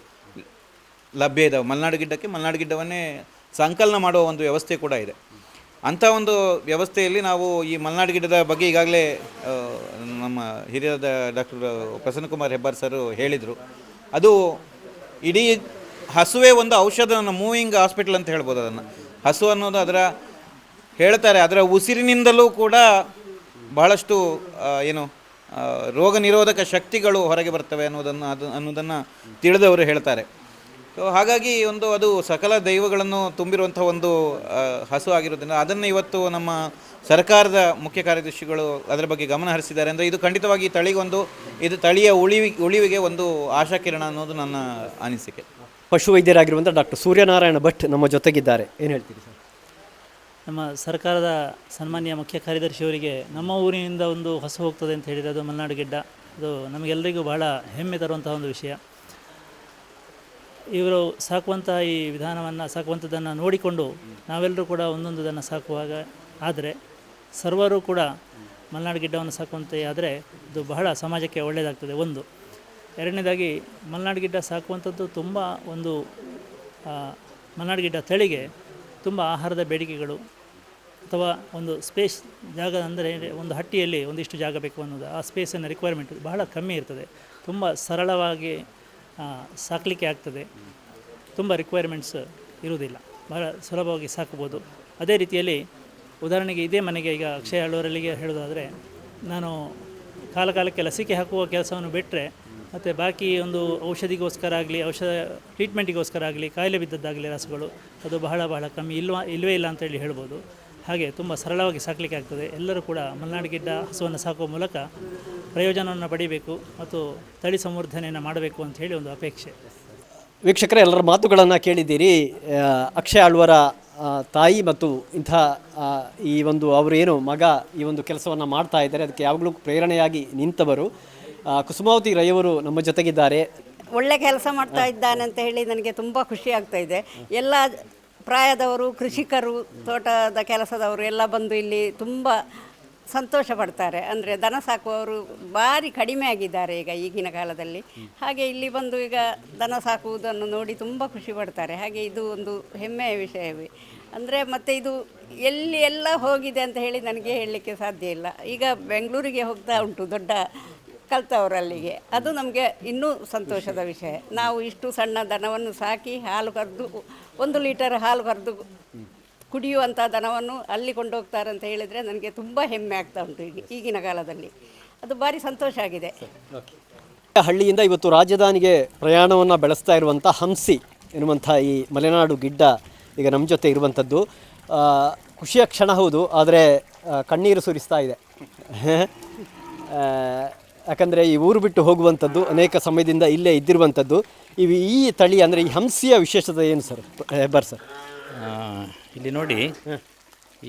Speaker 6: ಲಭ್ಯ ಇದ್ದಾವೆ ಮಲೆನಾಡು ಗಿಡ್ಡಕ್ಕೆ ಮಲೆನಾಡು ಗಿಡ್ಡವನ್ನೇ ಸಂಕಲನ ಮಾಡುವ ಒಂದು ವ್ಯವಸ್ಥೆ ಕೂಡ ಇದೆ. ಅಂಥ ಒಂದು ವ್ಯವಸ್ಥೆಯಲ್ಲಿ ನಾವು ಈ ಮಲೆನಾಡು ಗಿಡದ ಬಗ್ಗೆ ಈಗಾಗಲೇ ನಮ್ಮ ಹಿರಿಯದ ಡಾಕ್ಟರ್ ಪ್ರಸನ್ನಕುಮಾರ್ ಹೆಬ್ಬಾರ್ ಸರ್ ಹೇಳಿದರು. ಅದು ಇಡೀ ಹಸುವೇ ಒಂದು ಔಷಧ ಮೂವಿಂಗ್ ಹಾಸ್ಪಿಟಲ್ ಅಂತ ಹೇಳ್ಬೋದು ಅದನ್ನು. ಹಸು ಅನ್ನೋದು ಅದರ ಹೇಳ್ತಾರೆ, ಅದರ ಉಸಿರಿನಿಂದಲೂ ಕೂಡ ಬಹಳಷ್ಟು ಏನು ರೋಗ ನಿರೋಧಕ ಶಕ್ತಿಗಳು ಹೊರಗೆ ಬರ್ತವೆ ಅನ್ನೋದನ್ನು, ಅದು, ಅನ್ನೋದನ್ನು ತಿಳಿದವರು ಹೇಳ್ತಾರೆ. ಸೊ ಹಾಗಾಗಿ ಒಂದು, ಅದು ಸಕಲ ದೈವಗಳನ್ನು ತುಂಬಿರುವಂಥ ಒಂದು ಹಸು ಆಗಿರೋದ್ರಿಂದ ಅದನ್ನು ಇವತ್ತು ನಮ್ಮ ಸರ್ಕಾರದ ಮುಖ್ಯ ಕಾರ್ಯದರ್ಶಿಗಳು ಅದರ ಬಗ್ಗೆ ಗಮನ ಹರಿಸಿದ್ದಾರೆ. ಅಂದರೆ ಇದು ಖಂಡಿತವಾಗಿ ತಳಿಗೊಂದು, ಇದು ತಳಿಯ ಉಳಿವಿ, ಉಳಿವಿಗೆ ಒಂದು ಆಶಾಕಿರಣ ಅನ್ನೋದು ನನ್ನ ಅನಿಸಿಕೆ.
Speaker 1: ಪಶುವೈದ್ಯರಾಗಿರುವಂಥ ಡಾಕ್ಟರ್ ಸೂರ್ಯನಾರಾಯಣ ಭಟ್ ನಮ್ಮ ಜೊತೆಗಿದ್ದಾರೆ. ಏನು ಹೇಳ್ತೀರಿ ಸರ್?
Speaker 7: ನಮ್ಮ ಸರ್ಕಾರದ ಸನ್ಮಾನ್ಯ ಮುಖ್ಯ ಕಾರ್ಯದರ್ಶಿಯವರಿಗೆ ನಮ್ಮ ಊರಿನಿಂದ ಒಂದು ಹೊಸ ಹೋಗ್ತದೆ ಅಂತ ಹೇಳಿದರೆ ಅದು ಮಲೆನಾಡು ಗಿಡ್ಡ. ಅದು ನಮಗೆಲ್ಲರಿಗೂ ಬಹಳ ಹೆಮ್ಮೆ ತರುವಂಥ ಒಂದು ವಿಷಯ. ಇವರು ಸಾಕುವಂಥ ಈ ವಿಧಾನವನ್ನು, ಸಾಕುವಂಥದ್ದನ್ನು ನೋಡಿಕೊಂಡು ನಾವೆಲ್ಲರೂ ಕೂಡ ಒಂದೊಂದು ದನ ಸಾಕುವಾಗ ಆದರೆ ಸರ್ವರು ಕೂಡ ಮಲೆನಾಡು ಗಿಡ್ಡವನ್ನು ಸಾಕುವಂತೆ ಆದರೆ ಇದು ಬಹಳ ಸಮಾಜಕ್ಕೆ ಒಳ್ಳೆಯದಾಗ್ತದೆ ಒಂದು. ಎರಡನೇದಾಗಿ ಮಲೆನಾಡು ಗಿಡ್ಡ ಸಾಕುವಂಥದ್ದು ತುಂಬ ಒಂದು ಮಲೆನಾಡು ಗಿಡ್ಡ ತಳಿಗೆ ತುಂಬ ಆಹಾರದ ಬೇಡಿಕೆಗಳು ಅಥವಾ ಒಂದು ಸ್ಪೇಸ್ ಜಾಗ ಅಂದರೆ ಒಂದು ಹಟ್ಟಿಯಲ್ಲಿ ಒಂದಿಷ್ಟು ಜಾಗ ಬೇಕು ಅನ್ನೋದು. ಆ ಸ್ಪೇಸನ್ನು ರಿಕ್ವೈರ್ಮೆಂಟ್ ಬಹಳ ಕಮ್ಮಿ ಇರ್ತದೆ. ತುಂಬ ಸರಳವಾಗಿ ಸಾಕಲಿಕ್ಕೆ ಆಗ್ತದೆ. ತುಂಬ ರಿಕ್ವೈರ್ಮೆಂಟ್ಸ್ ಇರುವುದಿಲ್ಲ. ಬಹಳ ಸುಲಭವಾಗಿ ಸಾಕ್ಬೋದು. ಅದೇ ರೀತಿಯಲ್ಲಿ ಉದಾಹರಣೆಗೆ ಇದೇ ಮನೆಗೆ ಈಗ ಅಕ್ಷಯ ಆಳ್ವರಲ್ಲಿಗೆ ಹೇಳೋದಾದರೆ ನಾನು ಕಾಲಕಾಲಕ್ಕೆ ಲಸಿಕೆ ಹಾಕುವ ಕೆಲಸವನ್ನು ಬಿಟ್ಟರೆ ಮತ್ತು ಬಾಕಿ ಒಂದು ಔಷಧಿಗೋಸ್ಕರ ಆಗಲಿ, ಔಷಧ ಟ್ರೀಟ್ಮೆಂಟಿಗೋಸ್ಕರ ಆಗಲಿ, ಕಾಯಿಲೆ ಬಿದ್ದದ್ದಾಗಲಿ ರಾಸುಗಳು, ಅದು ಬಹಳ ಬಹಳ ಕಮ್ಮಿ, ಇಲ್ವಾ ಇಲ್ಲವೇ ಇಲ್ಲ ಅಂತೇಳಿ ಹೇಳ್ಬೋದು. ಹಾಗೆ ತುಂಬ ಸರಳವಾಗಿ ಸಾಕಲಿಕ್ಕೆ ಆಗ್ತದೆ. ಎಲ್ಲರೂ ಕೂಡ ಮಲೆನಾಡು ಗಿಡ್ಡ ಹಸುವನ್ನು ಸಾಕುವ ಮೂಲಕ ಪ್ರಯೋಜನವನ್ನು ಪಡಿಬೇಕು ಮತ್ತು ತಳಿ ಸಂವರ್ಧನೆಯನ್ನು ಮಾಡಬೇಕು ಅಂತ ಹೇಳಿ ಒಂದು ಅಪೇಕ್ಷೆ.
Speaker 1: ವೀಕ್ಷಕರೇ, ಎಲ್ಲರ ಮಾತುಗಳನ್ನು ಕೇಳಿದ್ದೀರಿ. ಅಕ್ಷಯ ಆಳ್ವರ ತಾಯಿ ಮತ್ತು ಇಂಥ ಈ ಒಂದು ಅವರೇನು ಮಗ ಈ ಒಂದು ಕೆಲಸವನ್ನು ಮಾಡ್ತಾ ಇದ್ದಾರೆ. ಅದಕ್ಕೆ ಯಾವಾಗಲೂ ಪ್ರೇರಣೆಯಾಗಿ ನಿಂತವರು. ಕುಸುಮಾವತಿ ರೈಯವರು ನಮ್ಮ ಜೊತೆಗಿದ್ದಾರೆ.
Speaker 8: ಒಳ್ಳೆ ಕೆಲಸ ಮಾಡ್ತಾ ಇದ್ದಾನೆ ಅಂತ ಹೇಳಿ ನನಗೆ ತುಂಬ ಖುಷಿ ಆಗ್ತಾ ಇದೆ. ಎಲ್ಲ ಪ್ರಾಯದವರು, ಕೃಷಿಕರು, ತೋಟದ ಕೆಲಸದವರು ಎಲ್ಲ ಬಂದು ಇಲ್ಲಿ ತುಂಬ ಸಂತೋಷ ಪಡ್ತಾರೆ. ಅಂದರೆ ದನ ಸಾಕುವವರು ಭಾರಿ ಕಡಿಮೆ ಆಗಿದ್ದಾರೆ ಈಗ ಈಗಿನ ಕಾಲದಲ್ಲಿ. ಹಾಗೆ ಇಲ್ಲಿ ಬಂದು ಈಗ ದನ ಸಾಕುವುದನ್ನು ನೋಡಿ ತುಂಬ ಖುಷಿ ಪಡ್ತಾರೆ. ಹಾಗೆ ಇದು ಒಂದು ಹೆಮ್ಮೆಯ ವಿಷಯವೇ. ಅಂದರೆ ಮತ್ತು ಇದು ಎಲ್ಲಿ ಎಲ್ಲ ಹೋಗಿದೆ ಅಂತ ಹೇಳಿ ನನಗೆ ಹೇಳಲಿಕ್ಕೆ ಸಾಧ್ಯ ಇಲ್ಲ. ಈಗ ಬೆಂಗಳೂರಿಗೆ ಹೋಗ್ತಾ ಉಂಟು ದೊಡ್ಡ ಕಲ್ತವರಲ್ಲಿಗೆ. ಅದು ನಮಗೆ ಇನ್ನೂ ಸಂತೋಷದ ವಿಷಯ. ನಾವು ಇಷ್ಟು ಸಣ್ಣ ದನವನ್ನು ಸಾಕಿ ಹಾಲು ಕರೆದು, ಒಂದು ಲೀಟರ್ ಹಾಲು ಕರೆದು ಕುಡಿಯುವಂಥ ದನವನ್ನು ಅಲ್ಲಿ ಕೊಂಡೋಗ್ತಾರೆ ಅಂತ ಹೇಳಿದರೆ ನನಗೆ ತುಂಬ ಹೆಮ್ಮೆ ಆಗ್ತಾ ಉಂಟು ಈಗ ಈಗಿನ ಕಾಲದಲ್ಲಿ. ಅದು ಭಾರಿ ಸಂತೋಷ ಆಗಿದೆ.
Speaker 1: ಹಳ್ಳಿಯಿಂದ ಇವತ್ತು ರಾಜಧಾನಿಗೆ ಪ್ರಯಾಣವನ್ನು ಬೆಳೆಸ್ತಾ ಇರುವಂಥ ಹಂಸಿ ಎನ್ನುವಂಥ ಈ ಮಲೆನಾಡು ಗಿಡ್ಡ ಈಗ ನಮ್ಮ ಜೊತೆ ಇರುವಂಥದ್ದು. ಖುಷಿಯ ಕ್ಷಣ ಹೌದು, ಆದರೆ ಕಣ್ಣೀರು ಸುರಿಸ್ತಾ ಇದೆ. *laughs* ಯಾಕಂದರೆ ಈ ಊರು ಬಿಟ್ಟು ಹೋಗುವಂಥದ್ದು ಅನೇಕ ಸಮಯದಿಂದ ಇಲ್ಲೇ ಇದ್ದಿರುವಂಥದ್ದು. ಇವು ಈ ತಳಿ ಅಂದರೆ ಈ ಹಂಸಿಯ ವಿಶೇಷತೆ ಏನು ಸರ್? ಹೆಬ್ಬಾರ್ ಸರ್.
Speaker 5: ಇಲ್ಲಿ ನೋಡಿ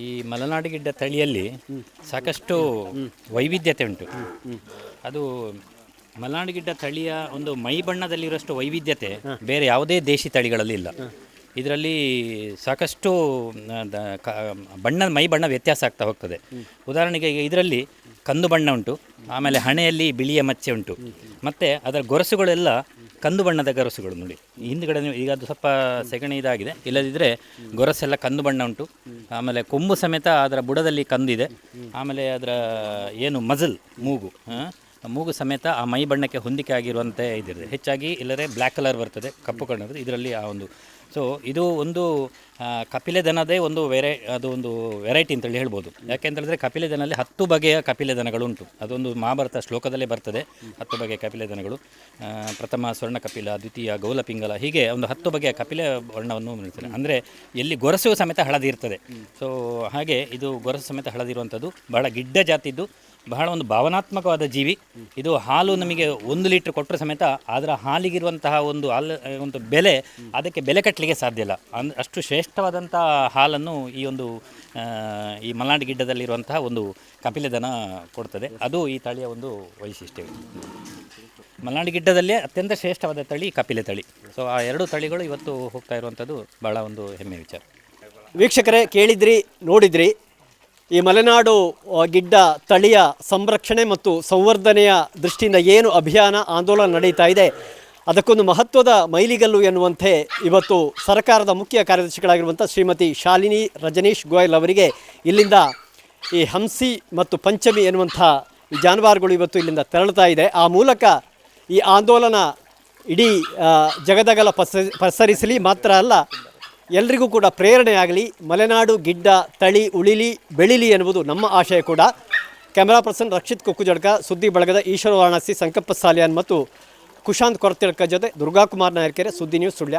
Speaker 5: ಈ ಮಲೆನಾಡು ಗಿಡ್ಡ ತಳಿಯಲ್ಲಿ ಸಾಕಷ್ಟು ವೈವಿಧ್ಯತೆ ಉಂಟು. ಅದು ಮಲೆನಾಡು ಗಿಡ್ಡ ತಳಿಯ ಒಂದು ಮೈ ಬಣ್ಣದಲ್ಲಿರುವಷ್ಟು ವೈವಿಧ್ಯತೆ ಬೇರೆ ಯಾವುದೇ ದೇಶಿ ತಳಿಗಳಲ್ಲಿ ಇಲ್ಲ. ಇದರಲ್ಲಿ ಸಾಕಷ್ಟು ಬಣ್ಣ, ಮೈ ಬಣ್ಣ ವ್ಯತ್ಯಾಸ ಆಗ್ತಾ ಹೋಗ್ತದೆ. ಉದಾಹರಣೆಗೆ ಇದರಲ್ಲಿ ಕಂದು ಬಣ್ಣ ಉಂಟು, ಆಮೇಲೆ ಹಣೆಯಲ್ಲಿ ಬಿಳಿಯ ಮಚ್ಚೆ ಉಂಟು. ಮತ್ತು ಅದರ ಗೊರಸುಗಳೆಲ್ಲ ಕಂದು ಬಣ್ಣದ ಗೊರಸುಗಳು ನೋಡಿ. ಹಿಂದ್ಗಡೆ ಈಗ ಅದು ಸ್ವಲ್ಪ ಸೆಗಣಿ ಇದಾಗಿದೆ. ಇಲ್ಲದಿದ್ದರೆ ಗೊರಸೆಲ್ಲ ಕಂದು ಬಣ್ಣ ಉಂಟು. ಆಮೇಲೆ ಕೊಂಬು ಸಮೇತ ಅದರ ಬುಡದಲ್ಲಿ ಕಂದಿದೆ. ಆಮೇಲೆ ಅದರ ಏನು ಮಜಲ್, ಮೂಗು ಮೂಗು ಸಮೇತ ಆ ಮೈ ಬಣ್ಣಕ್ಕೆ ಹೊಂದಿಕೆ ಆಗಿರುವಂತೆ ಇದಿದೆ ಹೆಚ್ಚಾಗಿ ಇಲ್ಲದೆ ಬ್ಲ್ಯಾಕ್ ಕಲರ್ ಬರ್ತದೆ ಕಪ್ಪು ಕಣ್ಣದ್ದು ಇದರಲ್ಲಿ ಆ ಒಂದು ಸೊ ಇದು ಒಂದು ಕಪಿಲೆ ದನದೇ ಒಂದು ವೆರೈ ಅದು ಒಂದು ವೆರೈಟಿ ಅಂತೇಳಿ ಹೇಳ್ಬೋದು. ಯಾಕೆಂತ ಹೇಳಿದ್ರೆ ಕಪಿಲೆ ದನಲ್ಲಿ ಹತ್ತು ಬಗೆಯ ಕಪಿಲೆ ದನಗಳು ಉಂಟು. ಅದೊಂದು ಮಹಾಭಾರತ ಶ್ಲೋಕದಲ್ಲೇ ಬರ್ತದೆ ಹತ್ತು ಬಗೆಯ ಕಪಿಲೆ ದನಗಳು ಪ್ರಥಮ ಸ್ವರ್ಣ ಕಪಿಲ ದ್ವಿತೀಯ ಗೌಲ ಪಿಂಗಲ ಹೀಗೆ ಒಂದು ಹತ್ತು ಬಗೆಯ ಕಪಿಲೆ ವರ್ಣವನ್ನು ನೀಡ್ತಾರೆ ಅಂದರೆ ಎಲ್ಲಿ ಗೊರಸು ಸಮೇತ ಹಳದಿ ಇರ್ತದೆ. ಸೊ ಹಾಗೆ ಇದು ಗೊರಸು ಸಮೇತ ಹಳದಿರುವಂಥದ್ದು ಬಹಳ ಗಿಡ್ಡ ಜಾತಿದ್ದು ಬಹಳ ಒಂದು ಭಾವನಾತ್ಮಕವಾದ ಜೀವಿ. ಇದು ಹಾಲು ನಮಗೆ ಒಂದು ಲೀಟ್ರ್ ಕೊಟ್ಟರೆ ಸಮೇತ ಅದರ ಹಾಲಿಗಿರುವಂತಹ ಒಂದು ಹಾಲು ಒಂದು ಬೆಲೆ ಅದಕ್ಕೆ ಬೆಲೆ ಕಟ್ಟಲಿಕ್ಕೆ ಸಾಧ್ಯ ಇಲ್ಲ. ಅಂದ್ ಅಷ್ಟು ಶ್ರೇಷ್ಠವಾದಂಥ ಹಾಲನ್ನು ಈ ಒಂದು ಈ ಮಲೆನಾಡು ಗಿಡ್ಡದಲ್ಲಿರುವಂತಹ ಒಂದು ಕಪಿಲೆದನ ಕೊಡ್ತದೆ. ಅದು ಈ ತಳಿಯ ಒಂದು ವೈಶಿಷ್ಟ್ಯ. ಮಲೆನಾಡು ಗಿಡ್ಡದಲ್ಲೇ ಅತ್ಯಂತ ಶ್ರೇಷ್ಠವಾದ ತಳಿ ಕಪಿಲೆ ತಳಿ. ಸೊ ಆ ಎರಡು ತಳಿಗಳು ಇವತ್ತು ಹೋಗ್ತಾ ಇರುವಂಥದ್ದು ಭಾಳ ಒಂದು ಹೆಮ್ಮೆ ವಿಚಾರ.
Speaker 1: ವೀಕ್ಷಕರೇ, ಕೇಳಿದ್ರಿ, ನೋಡಿದ್ರಿ. ಈ ಮಲೆನಾಡು ಗಿಡ್ಡ ತಳಿಯ ಸಂರಕ್ಷಣೆ ಮತ್ತು ಸಂವರ್ಧನೆಯ ದೃಷ್ಟಿಯಿಂದ ಏನು ಅಭಿಯಾನ, ಆಂದೋಲನ ನಡೀತಾ ಇದೆ, ಅದಕ್ಕೊಂದು ಮಹತ್ವದ ಮೈಲಿಗಲ್ಲು ಎನ್ನುವಂತೆ ಇವತ್ತು ಸರ್ಕಾರದ ಮುಖ್ಯ ಕಾರ್ಯದರ್ಶಿಗಳಾಗಿರುವಂಥ ಶ್ರೀಮತಿ ಶಾಲಿನಿ ರಜನೀಶ್ ಗೋಯಲ್ ಅವರಿಗೆ ಇಲ್ಲಿಂದ ಈ ಹಂಸಿ ಮತ್ತು ಪಂಚಮಿ ಎನ್ನುವಂಥ ಜಾನುವಾರುಗಳು ಇವತ್ತು ಇಲ್ಲಿಂದ ತೆರಳುತ್ತಾ ಇದೆ. ಆ ಮೂಲಕ ಈ ಆಂದೋಲನ ಇಡೀ ಜಗದಗಲ ಪಸ ಪಸರಿಸಲಿ ಮಾತ್ರ ಅಲ್ಲ ಎಲ್ರಿಗೂ ಕೂಡ ಪ್ರೇರಣೆಯಾಗಲಿ ಮಲೆನಾಡು, ಗಿಡ್ಡ, ತಳಿ, ಉಳಿಲಿ, ಬೆಳಿಲಿ ಎನ್ನುವುದು ನಮ್ಮ ಆಶಯ ಕೂಡ. ಕ್ಯಾಮರಾ ಪರ್ಸನ್ ರಕ್ಷಿತ್ ಕುಕ್ಕುಜಡ್ಕ, ಸುದ್ದಿ ಬಳಗದ ಈಶ್ವರ ವಾರಣಾಸಿ, ಸಂಕಪ್ಪ ಸಾಲಿಯಾನ್ ಮತ್ತು ಕುಶಾಂತ್ ಕೊರತೆಡ್ಕ ಜೊತೆ ದುರ್ಗಾಕುಮಾರ್ ನಾಯರ್ಕೆರೆ ಸುದ್ದಿ news Sullia.